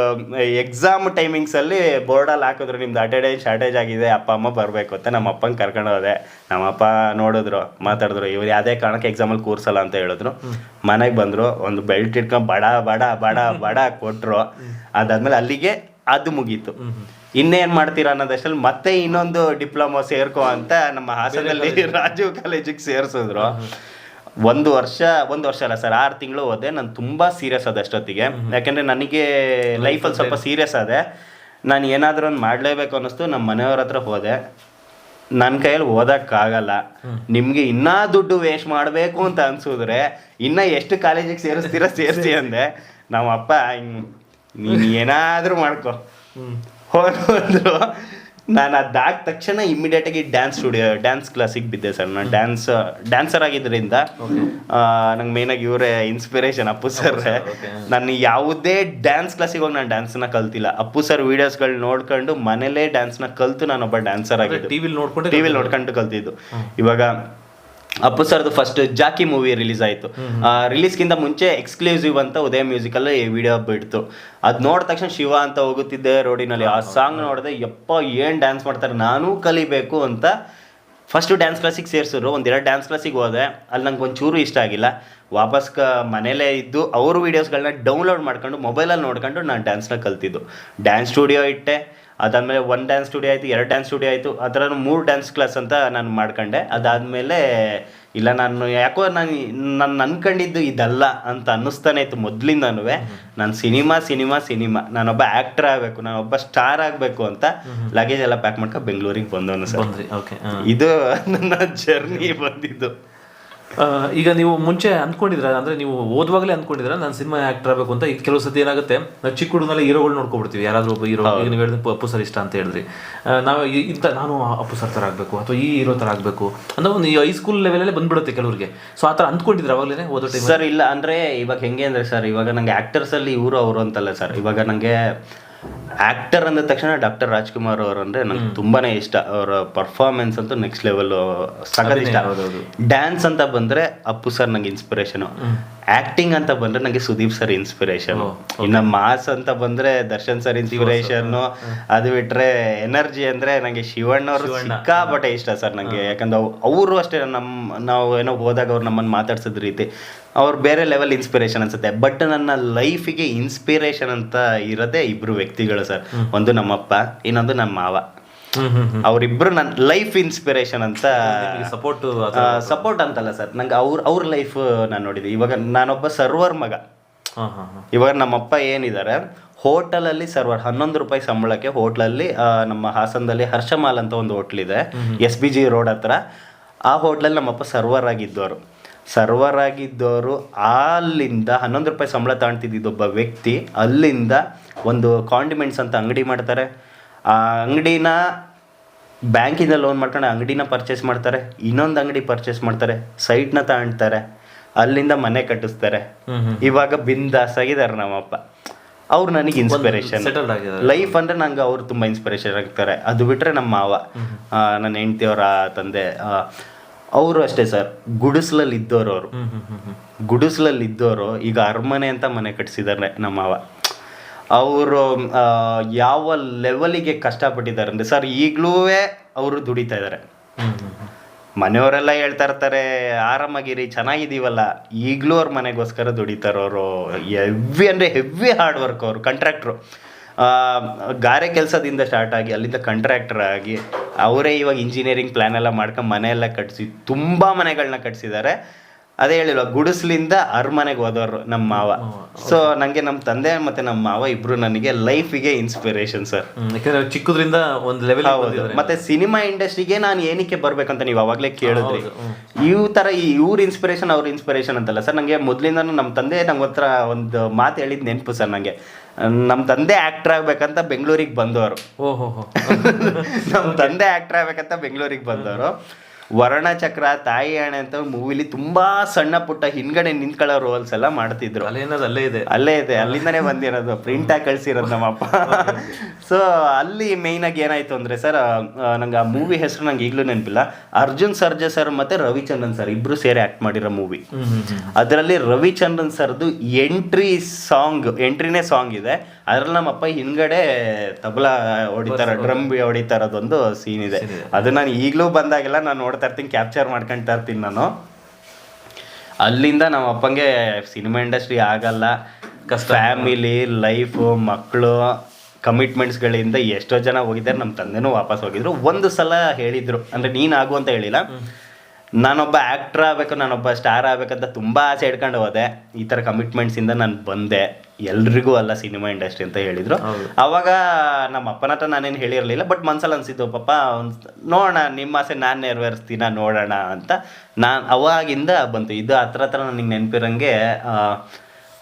Speaker 1: ಎಕ್ಸಾಮ್ ಟೈಮಿಂಗ್ಸ್ ಅಲ್ಲಿ ಬೋರ್ಡಲ್ಲಿ ಹಾಕಿದ್ರು ನಿಮ್ದು ಅಟೆಂಡೆನ್ಸ್ ಶಾರ್ಟೇಜ್ ಆಗಿದೆ ಅಪ್ಪ ಅಮ್ಮ ಬರಬೇಕು ಅಂತ ನಮ್ಮ ಅಪ್ಪನ ಕರ್ಕೊಂಡು ಹೋದೆ. ನಮ್ಮ ಅಪ್ಪ ನೋಡಿದ್ರು ಮಾತಾಡಿದ್ರು ಇವ್ರು ಯಾವುದೇ ಕಾರಣಕ್ಕೆ ಎಕ್ಸಾಮಲ್ಲಿ ಕೂರ್ಸಲ್ಲ ಅಂತ ಹೇಳಿದ್ರು. ಮನೆಗೆ ಬಂದರು ಒಂದು ಬೆಲ್ಟ್ ಇಟ್ಕೊಂಡು ಬಡ ಬಡ ಬಡ ಬಡ ಕೊಟ್ಟರು ಅದಾದ್ಮೇಲೆ ಅಲ್ಲಿಗೆ ಅದು ಮುಗೀತು. ಇನ್ನೇನ್ ಮಾಡ್ತೀರಾ ಅನ್ನೋದಷ್ಟರಲ್ಲಿ ಮತ್ತೆ ಇನ್ನೊಂದು ಡಿಪ್ಲೊಮಾ ಸೇರ್ಕೋ ಅಂತ ನಮ್ಮ ಹಾಸನಲ್ಲಿ ರಾಜೀವ್ ಕಾಲೇಜಿಗೆ ಸೇರಿಸಿದ್ರು. ಒಂದು ವರ್ಷ ಒಂದು ವರ್ಷ ಅಲ್ಲ ಸರ್ ಆರು ತಿಂಗಳು ಹೋದೆ. ನಾನು ತುಂಬಾ ಸೀರಿಯಸ್ ಆದ ಅಷ್ಟೊತ್ತಿಗೆ. ಯಾಕೆಂದ್ರೆ ನನಗೆ ಲೈಫಲ್ಲಿ ಸ್ವಲ್ಪ ಸೀರಿಯಸ್ ಆದೆ. ನಾನು ಏನಾದರೂ ಒಂದು ಮಾಡಲೇಬೇಕು ಅನ್ನಿಸ್ತು. ನಮ್ಮ ಮನೆಯವ್ರ ಹತ್ರ ಹೋದೆ. ನನ್ನ ಕೈಯಲ್ಲಿ ಓದಕ್ಕಾಗಲ್ಲ. ನಿಮಗೆ ಇನ್ನೂ ದುಡ್ಡು ವೇಸ್ಟ್ ಮಾಡಬೇಕು ಅಂತ ಅನ್ಸಿದ್ರೆ ಇನ್ನೂ ಎಷ್ಟು ಕಾಲೇಜಿಗೆ ಸೇರಿಸ್ತೀರಾ ಸೇರಿಸಿ ಅಂದೆ. ನಮ್ಮ ಅಪ್ಪ ಹಿಂಗ್ ನೀನು ಏನಾದರೂ ಮಾಡ್ಕೊ. ಹೋದ್ರು. ನಾನು ಅದಾದ ತಕ್ಷಣ ಇಮ್ಮಿಡಿಯೇಟ್ ಆಗಿ ಡ್ಯಾನ್ಸ್ ಸ್ಟುಡಿಯೋ ಡ್ಯಾನ್ಸ್ ಕ್ಲಾಸಿಗೆ ಬಿದ್ದೆ ಸರ್. ನಾನು ಡ್ಯಾನ್ಸ್ ಡ್ಯಾನ್ಸರ್ ಆಗಿದ್ದರಿಂದ ನಂಗೆ ಆಗಿ ಇವರೇ ಇನ್ಸ್ಪಿರೇಷನ್ ಅಪ್ಪು ಸರ್. ನಾನು ಯಾವುದೇ ಡ್ಯಾನ್ಸ್ ಕ್ಲಾಸಿಗೆ ಹೋಗಿ ನಾನು ಡ್ಯಾನ್ಸ್ನ ಕಲ್ತಿಲ್ಲ. ಅಪ್ಪು ಸರ್ ವೀಡಿಯೋಸ್ಗಳು ನೋಡ್ಕೊಂಡು ಮನೇಲೇ ಡ್ಯಾನ್ಸ್ನ ಕಲ್ತು ನಾನೊಬ್ಬ ಡ್ಯಾನ್ಸರ್ ಆಗಿದ್ದು.
Speaker 2: ಟಿವಿಲಿ ನೋಡ್ಕೊಂಡು
Speaker 1: ಟಿವಿಲಿ ನೋಡ್ಕೊಂಡು ಕಲ್ತಿದ್ದು. ಇವಾಗ ಅಪ್ಪು ಸರ್ದು ಫಸ್ಟ್ ಜಾಕಿ ಮೂವಿ ರಿಲೀಸ್ ಆಯಿತು. ರಿಲೀಸ್ಗಿಂತ ಮುಂಚೆ ಎಕ್ಸ್ಕ್ಲೂಸಿವ್ ಅಂತ ಉದಯ ಮ್ಯೂಸಿಕಲ್ಲಿ ವಿಡಿಯೋ ಬಿಡ್ತು. ಅದು ನೋಡಿದ ತಕ್ಷಣ ಶಿವ ಅಂತ ಹೋಗುತ್ತಿದ್ದೆ ರೋಡಿನಲ್ಲಿ. ಆ ಸಾಂಗ್ ನೋಡಿದೆ ಯಪ್ಪ ಏನು ಡ್ಯಾನ್ಸ್ ಮಾಡ್ತಾರೆ? ನಾನೂ ಕಲಿಬೇಕು ಅಂತ ಫಸ್ಟು ಡ್ಯಾನ್ಸ್ ಕ್ಲಾಸಿಗೆ ಸೇರಿಸಿದ್ರು. ಒಂದೆರಡು ಡ್ಯಾನ್ಸ್ ಕ್ಲಾಸಿಗೆ ಹೋದೆ. ಅಲ್ಲಿ ನಂಗೆ ಒಂಚೂರು ಇಷ್ಟ ಆಗಿಲ್ಲ. ವಾಪಸ್ ಕ ಮನೇಲೇ ಇದ್ದು ಅವ್ರ ವೀಡಿಯೋಸ್ಗಳನ್ನ ಡೌನ್ಲೋಡ್ ಮಾಡ್ಕೊಂಡು ಮೊಬೈಲಲ್ಲಿ ನೋಡ್ಕೊಂಡು ನಾನು ಡ್ಯಾನ್ಸ್ನ ಕಲ್ತಿದ್ದು. ಡ್ಯಾನ್ಸ್ ಸ್ಟುಡಿಯೋ ಇಟ್ಟೆ. ಅದಾದಮೇಲೆ ಒನ್ ಡ್ಯಾನ್ಸ್ ಸ್ಟುಡಿಯೋ ಆಯಿತು ಎರಡು ಡ್ಯಾನ್ಸ್ ಸ್ಟುಡಿಯೋ ಆಯಿತು ಥರ ಮೂರು ಡ್ಯಾನ್ಸ್ ಕ್ಲಾಸ್ ಅಂತ ನಾನು ಮಾಡ್ಕೊಂಡೆ. ಅದಾದಮೇಲೆ ಇಲ್ಲ ನಾನು ಯಾಕೋ ನಾನು ನಾನು ಅನ್ಕೊಂಡಿದ್ದು ಇದಲ್ಲ ಅಂತ ಅನ್ನಿಸ್ತಾನೆ ಇತ್ತು ಮೊದಲಿಂದನೂ ನಾನು ಸಿನಿಮಾ ಸಿನಿಮಾ ಸಿನಿಮಾ. ನಾನೊಬ್ಬ ಆ್ಯಕ್ಟರ್ ಆಗಬೇಕು ನಾನೊಬ್ಬ ಸ್ಟಾರ್ ಆಗಬೇಕು ಅಂತ ಲಗೇಜ್ ಎಲ್ಲ ಪ್ಯಾಕ್ ಮಾಡ್ಕೊಂಡು ಬೆಂಗಳೂರಿಗೆ ಬಂದವನು ಸರ್.
Speaker 2: ಓಕೆ
Speaker 1: ಇದು ನನ್ನ ಜರ್ನಿ ಬಂದಿದ್ದು.
Speaker 2: ಈಗ ನೀವು ಮುಂಚೆ ಅಂದ್ಕೊಂಡಿದ್ರ ಅಂದ್ರೆ ನೀವು ಓದುವಾಗಲೇ ಅಂದ್ಕೊಂಡಿದ್ರ ನಾನು ಸಿನಿಮಾ ಆಕ್ಟರ್ ಆಗಬೇಕು ಅಂತ ಈಗ ಕೆಲವು ಸತಿ ಏನಾಗುತ್ತೆ ನಾವು ಚಿಕ್ಕ ಹುಡುಗನಲ್ಲಿ ಹೀರೋಗಳು ನೋಡ್ಕೊಬಿಡ್ತೀವಿ. ಯಾರಾದರೂ ಒಬ್ಬ ಹೀರೋ ಈಗ ನೀವು ಹೇಳಿದ್ರೆ ಅಪ್ಪು ಸರ್ ಇಷ್ಟ ಅಂತ ಹೇಳಿದ್ರಿ. ನಾವು ಇಂಥ ನಾನು ಅಪ್ಪು ಸರ್ ಥರ ಆಗಬೇಕು ಅಥವಾ ಈ ಹೀರೋ ಥರ ಆಗಬೇಕು. ಅಂದ್ರೆ ಒಂದು ಹೈಸ್ಕೂಲ್ ಲೆವೆಲಲ್ಲೇ ಬಂದ್ಬಿಡುತ್ತೆ ಕೆಲವರಿಗೆ. ಸೊ ಆ ಥರ ಅಂದ್ಕೊಂಡಿದ್ರೆ ಅವಾಗಲೇ ಓದೋ ಟೈಮ್
Speaker 1: ಸರ್ ಇಲ್ಲ. ಅಂದರೆ ಇವಾಗ ಹೆಂಗೆ ಅಂದರೆ ಸರ್ ಇವಾಗ ನಂಗೆ ಆ್ಯಕ್ಟರ್ಸಲ್ಲಿ ಅಲ್ಲಿ ಇವರು ಅವರು ಅಂತಲ್ಲ ಸರ್. ಇವಾಗ ನಂಗೆ ಆಕ್ಟರ್ ಅಂದ ತಕ್ಷಣ ಡಾಕ್ಟರ್ ರಾಜ್ಕುಮಾರ್ ಅವರು ಅಂದ್ರೆ ನಂಗೆ ತುಂಬಾನೇ ಇಷ್ಟ. ಅವರ ಪರ್ಫಾರ್ಮೆನ್ಸ್ ಅಂತೂ ನೆಕ್ಸ್ಟ್ ಲೆವೆಲ್ ಸಖತ್ ಇಷ್ಟ. ಡ್ಯಾನ್ಸ್ ಅಂತ ಬಂದ್ರೆ ಅಪ್ಪು ಸರ್ ನಂಗೆ ಇನ್ಸ್ಪಿರೇಷನ್ ಆಕ್ಟಿಂಗ್ ಅಂತ ಬಂದ್ರೆ ನಂಗೆ ಸುದೀಪ್ ಸರ್ ಇನ್ಸ್ಪಿರೇಷನ್ ಇನ್ನ ಮಾಸ್ ಅಂತ ಬಂದ್ರೆ ದರ್ಶನ್ ಸರ್ ಇನ್ಸ್ಪಿರೇಷನ್ ಅದು ಬಿಟ್ರೆ ಎನರ್ಜಿ ಅಂದ್ರೆ ನಂಗೆ ಶಿವಣ್ಣ ಅವರು ಸಿಕ್ಕಾಪಟ್ಟೆ ಇಷ್ಟ ಸರ್ ನಂಗೆ. ಯಾಕಂದ್ರೆ ಅವರು ಅಷ್ಟೇ ನಮ್ಮ ನಾವು ಏನೋ ಹೋದಾಗ ಅವ್ರು ನಮ್ಮನ್ನು ಮಾತಾಡ್ಸಿದ ರೀತಿ. ಅವ್ರು ಬೇರೆ ಲೆವೆಲ್ ಇನ್ಸ್ಪಿರೇಷನ್ ಅನ್ಸುತ್ತೆ. ಬಟ್ ನನ್ನ ಲೈಫಿಗೆ ಇನ್ಸ್ಪಿರೇಷನ್ ಅಂತ ಇರೋದೇ ಇಬ್ರು ವ್ಯಕ್ತಿಗಳು ಸರ್. ಒಂದು ನಮ್ಮಪ್ಪ ಇನ್ನೊಂದು ನಮ್ಮ ಮಾವ. ಅವರಿಬ್ರು ನನ್ನ ಲೈಫ್ ಇನ್ಸ್ಪಿರೇಷನ್ ಅಂತ
Speaker 2: ಸಪೋರ್ಟ್
Speaker 1: ಸಪೋರ್ಟ್ ಅಂತಲ್ಲ ಸರ್. ನಂಗೆ ಅವ್ರ ಅವ್ರ ಲೈಫ್ ನಾನು ನೋಡಿದೆ ಇವಾಗ ನಾನೊಬ್ಬ ಸರ್ವರ್ ಮಗ. ಇವಾಗ ನಮ್ಮಪ್ಪ ಏನಿದ್ದಾರೆ ಹೋಟೆಲಲ್ಲಿ ಸರ್ವರ್ ಹನ್ನೊಂದು ರೂಪಾಯಿ ಸಂಬಳಕ್ಕೆ ಹೋಟ್ಲಲ್ಲಿ ನಮ್ಮ ಹಾಸನದಲ್ಲಿ ಹರ್ಷಮಾಲ್ ಅಂತ ಒಂದು ಹೋಟ್ಲಿದೆ ಇದೆ ಎಸ್ ಬಿ ಜಿ ರೋಡ್ ಹತ್ರ. ಆ ಹೋಟ್ಲಲ್ಲಿ ನಮ್ಮಪ್ಪ ಸರ್ವರ್ ಆಗಿದ್ದವರು. ಸರ್ವರ್ ಆಗಿದ್ದವರು ಅಲ್ಲಿಂದ ಹನ್ನೊಂದು ರೂಪಾಯಿ ಸಂಬಳ ತಗೊಳ್ತಿದ್ದಿದ್ದೊಬ್ಬ ವ್ಯಕ್ತಿ ಅಲ್ಲಿಂದ ಒಂದು ಕಾಂಡಿಮೆಂಟ್ಸ್ ಅಂತ ಅಂಗಡಿ ಮಾಡ್ತಾರೆ. ಆ ಅಂಗಡಿನ ಬ್ಯಾಂಕಿಂದ ಲೋನ್ ಮಾಡ್ಕೊಂಡು ಅಂಗಡಿನ ಪರ್ಚೇಸ್ ಮಾಡ್ತಾರೆ. ಇನ್ನೊಂದು ಅಂಗಡಿ ಪರ್ಚೇಸ್ ಮಾಡ್ತಾರೆ. ಸೈಟ್ನ ತಗೊಳ್ತಾರೆ ಅಲ್ಲಿಂದ ಮನೆ ಕಟ್ಟಿಸ್ತಾರೆ. ಇವಾಗ ಬಿಂದಾಸ್ ಆಗಿದ್ದಾರೆ ನಮ್ಮಪ್ಪ. ಅವ್ರು ನನಗೆ ಇನ್ಸ್ಪಿರೇಷನ್ ಲೈಫ್ ಅಂದ್ರೆ ನಂಗೆ ಅವ್ರು ತುಂಬಾ ಇನ್ಸ್ಪಿರೇಷನ್ ಆಗ್ತಾರೆ. ಅದು ಬಿಟ್ರೆ ನಮ್ಮ ಮಾವ. ನನ್ನ ಹೆಂಡತಿಯವರ ತಂದೆ. ಅವರು ಅಷ್ಟೇ ಸರ್ ಗುಡಿಸ್ಲಲ್ಲಿ ಇದ್ದವರು ಅವರು ಗುಡಿಸ್ಲಲ್ಲಿ ಇದ್ದವರು ಈಗ ಅರಮನೆ ಅಂತ ಮನೆ ಕಟ್ಟಿಸಿದ್ದಾರೆ ನಮ್ಮ ಮಾವ. ಅವರು ಯಾವ ಲೆವೆಲಿಗೆ ಕಷ್ಟಪಟ್ಟಿದ್ದಾರೆ ಅಂದರೆ ಸರ್ ಈಗಲೂ ಅವರು ದುಡಿತಾ ಇದ್ದಾರೆ. ಮನೆಯವರೆಲ್ಲ ಹೇಳ್ತಾ ಇರ್ತಾರೆ ಆರಾಮಾಗಿರಿ ಚೆನ್ನಾಗಿದ್ದೀವಲ್ಲ. ಈಗಲೂ ಅವ್ರ ಮನೆಗೋಸ್ಕರ ದುಡಿತಾರೆ ಅವರು ಹೆವಿ ಅಂದರೆ ಹೆವಿ ಹಾರ್ಡ್ ವರ್ಕ್ ಅವರು ಕಾಂಟ್ರಾಕ್ಟ್ರು ಗಾರೆ ಕೆಲಸದಿಂದ ಸ್ಟಾರ್ಟ್ ಆಗಿ ಅಲ್ಲಿಂದ ಕಾಂಟ್ರಾಕ್ಟರ್ ಆಗಿ ಅವರೇ ಇವಾಗ ಇಂಜಿನಿಯರಿಂಗ್ ಪ್ಲ್ಯಾನ್ ಎಲ್ಲ ಮಾಡ್ಕೊಂಡು ಮನೆ ಎಲ್ಲ ಕಟ್ಟಿಸಿ ತುಂಬ ಮನೆಗಳನ್ನ ಕಟ್ಟಿಸಿದ್ದಾರೆ ಅದೇ ಹೇಳಿಲ್ವ ಗುಡಿಸ್ಲಿಂದ ಅರಮನೆಗೆ ಹೋದವರು ನಮ್ಮ ಮಾವ. ಸೊ ನನಗೆ ನಮ್ಮ ತಂದೆ ಮತ್ತೆ ನಮ್ಮ ಮಾವ ಇಬ್ರು ನನಗೆ ಲೈಫಿಗೆ ಇನ್ಸ್ಪಿರೇಷನ್ ಸರ್
Speaker 2: ಯಾಕಂದ್ರೆ ಚಿಕ್ಕದ್ರಿಂದ ಒಂದು ಲೆವೆಲ್
Speaker 1: ಮತ್ತೆ ಸಿನಿಮಾ ಇಂಡಸ್ಟ್ರಿಗೆ ನಾನು ಏನಕ್ಕೆ ಬರ್ಬೇಕಂತ ನೀವು ಅವಾಗಲೇ ಕೇಳಿದ್ರಿ. ಇವ್ ತರ ಈ ಇವ್ರ ಇನ್ಸ್ಪಿರೇಷನ್ ಅವ್ರ ಇನ್ಸ್ಪಿರೇಷನ್ ಅಂತಲ್ಲ. ಸರ್ ನಂಗೆ ಮೊದ್ಲಿಂದನೂ ನಮ್ಮ ತಂದೆ ನಂಗೆ ಹತ್ರ ಒಂದು ಮಾತು ಹೇಳಿದ್ ನೆನಪು ಸರ್ ನಂಗೆ. ನಮ್ಮ ತಂದೆ ಆಕ್ಟರ್ ಆಗ್ಬೇಕಂತ ಬೆಂಗಳೂರಿಗೆ ಬಂದವರು. ನಮ್ಮ ತಂದೆ ಆಕ್ಟರ್ ಆಗ್ಬೇಕಂತ ಬೆಂಗಳೂರಿಗೆ ಬಂದವರು. ವರ್ಣಚಕ್ರ ತಾಯಿ ಆಣೆ ಅಂತ ಮೂವಿಲಿ ತುಂಬಾ ಸಣ್ಣ ಪುಟ್ಟ ಹಿಂದ್ಗಡೆ ನಿಂತ್ಕೊಳ್ಳೋ ರೋಲ್ಸ್ ಎಲ್ಲ ಮಾಡ್ತಿದ್ರು.
Speaker 2: ಅಲ್ಲೇ ಏನದು ಅಲ್ಲೇ ಇದೆ.
Speaker 1: ಅಲ್ಲೇ ಇದೆ ಅಲ್ಲಿಂದನೇ ಬಂದಿರೋದು ಪ್ರಿಂಟ್ ಆಗಿ ಕಳ್ಸಿರೋದು ನಮ್ಮಪ್ಪ. ಸೊ ಅಲ್ಲಿ ಮೇಯ್ನ್ ಆಗಿ ಏನಾಯ್ತು ಅಂದ್ರೆ ಸರ್ ನಂಗೆ ಆ ಮೂವಿ ಹೆಸರು ನಂಗೆ ಈಗಲೂ ನೆನಪಿಲ್ಲ. ಅರ್ಜುನ್ ಸರ್ಜಾ ಸರ್ ಮತ್ತೆ ರವಿಚಂದ್ರನ್ ಸರ್ ಇಬ್ರು ಸೇರಿ ಆಕ್ಟ್ ಮಾಡಿರೋ ಮೂವಿ ಅದರಲ್ಲಿ ರವಿಚಂದ್ರನ್ ಸರ್ದು ಎಂಟ್ರಿ ಸಾಂಗ್ ಎಂಟ್ರಿನೇ ಸಾಂಗ್ ಇದೆ. ಅದ್ರಲ್ಲಿ ನಮ್ಮ ಅಪ್ಪ ಹಿಂದ್ಗಡೆ ತಬಲಾ ಹೊಡಿತಾರ ಡ್ರಮ್ ಹೊಡಿತಾ ಇರೋದೊಂದು ಸೀನ್ ಇದೆ. ಅದು ನಾನು ಈಗಲೂ ಬಂದಾಗೆಲ್ಲ ನಾನು ನೋಡ್ತಾ ಇರ್ತೀನಿ ಕ್ಯಾಪ್ಚರ್ ಮಾಡ್ಕೊಂತ ಇರ್ತೀನಿ ನಾನು. ಅಲ್ಲಿಂದ ನಮ್ಮ ಅಪ್ಪಂಗೆ ಸಿನಿಮಾ ಇಂಡಸ್ಟ್ರಿ ಆಗಲ್ಲ. ಫ್ಯಾಮಿಲಿ ಲೈಫು ಮಕ್ಕಳು ಕಮಿಟ್ಮೆಂಟ್ಸ್ಗಳಿಂದ ಎಷ್ಟೋ ಜನ ಹೋಗಿದ್ದಾರೆ ನಮ್ಮ ತಂದೆನೂ ವಾಪಸ್ ಹೋಗಿದ್ರು. ಒಂದು ಸಲ ಹೇಳಿದ್ರು. ಅಂದ್ರೆ ನೀನು ಆಗು ಅಂತ ಹೇಳಿಲ್ಲ. ನಾನೊಬ್ಬ ಆ್ಯಕ್ಟ್ರ್ ಆಗಬೇಕು ನಾನೊಬ್ಬ ಸ್ಟಾರ್ ಆಗಬೇಕಂತ ತುಂಬಾ ಆಸೆ ಇಟ್ಕೊಂಡು ಹೋದೆ. ಈ ಥರ ಕಮಿಟ್ಮೆಂಟ್ಸಿಂದ ನಾನು ಬಂದೆ. ಎಲ್ರಿಗೂ ಅಲ್ಲ ಸಿನಿಮಾ ಇಂಡಸ್ಟ್ರಿ ಅಂತ ಹೇಳಿದರು. ಅವಾಗ ನಮ್ಮ ಅಪ್ಪನ ಹತ್ರ ನಾನೇನು ಹೇಳಿರಲಿಲ್ಲ ಬಟ್ ಮನ್ಸಲ್ಲಿ ಅನಿಸಿದ್ದು ಪಾಪ ಒಂದ್ ನೋಡೋಣ ನಿಮ್ಮ ಆಸೆ ನಾನು ನೆರವೇರಿಸ್ತೀನ ನೋಡೋಣ ಅಂತ. ನಾನು ಅವಾಗಿಂದ ಬಂತು. ಇದು ಹತ್ರ ಹತ್ರ ನನಗೆ ನೆನಪಿರಂಗೆ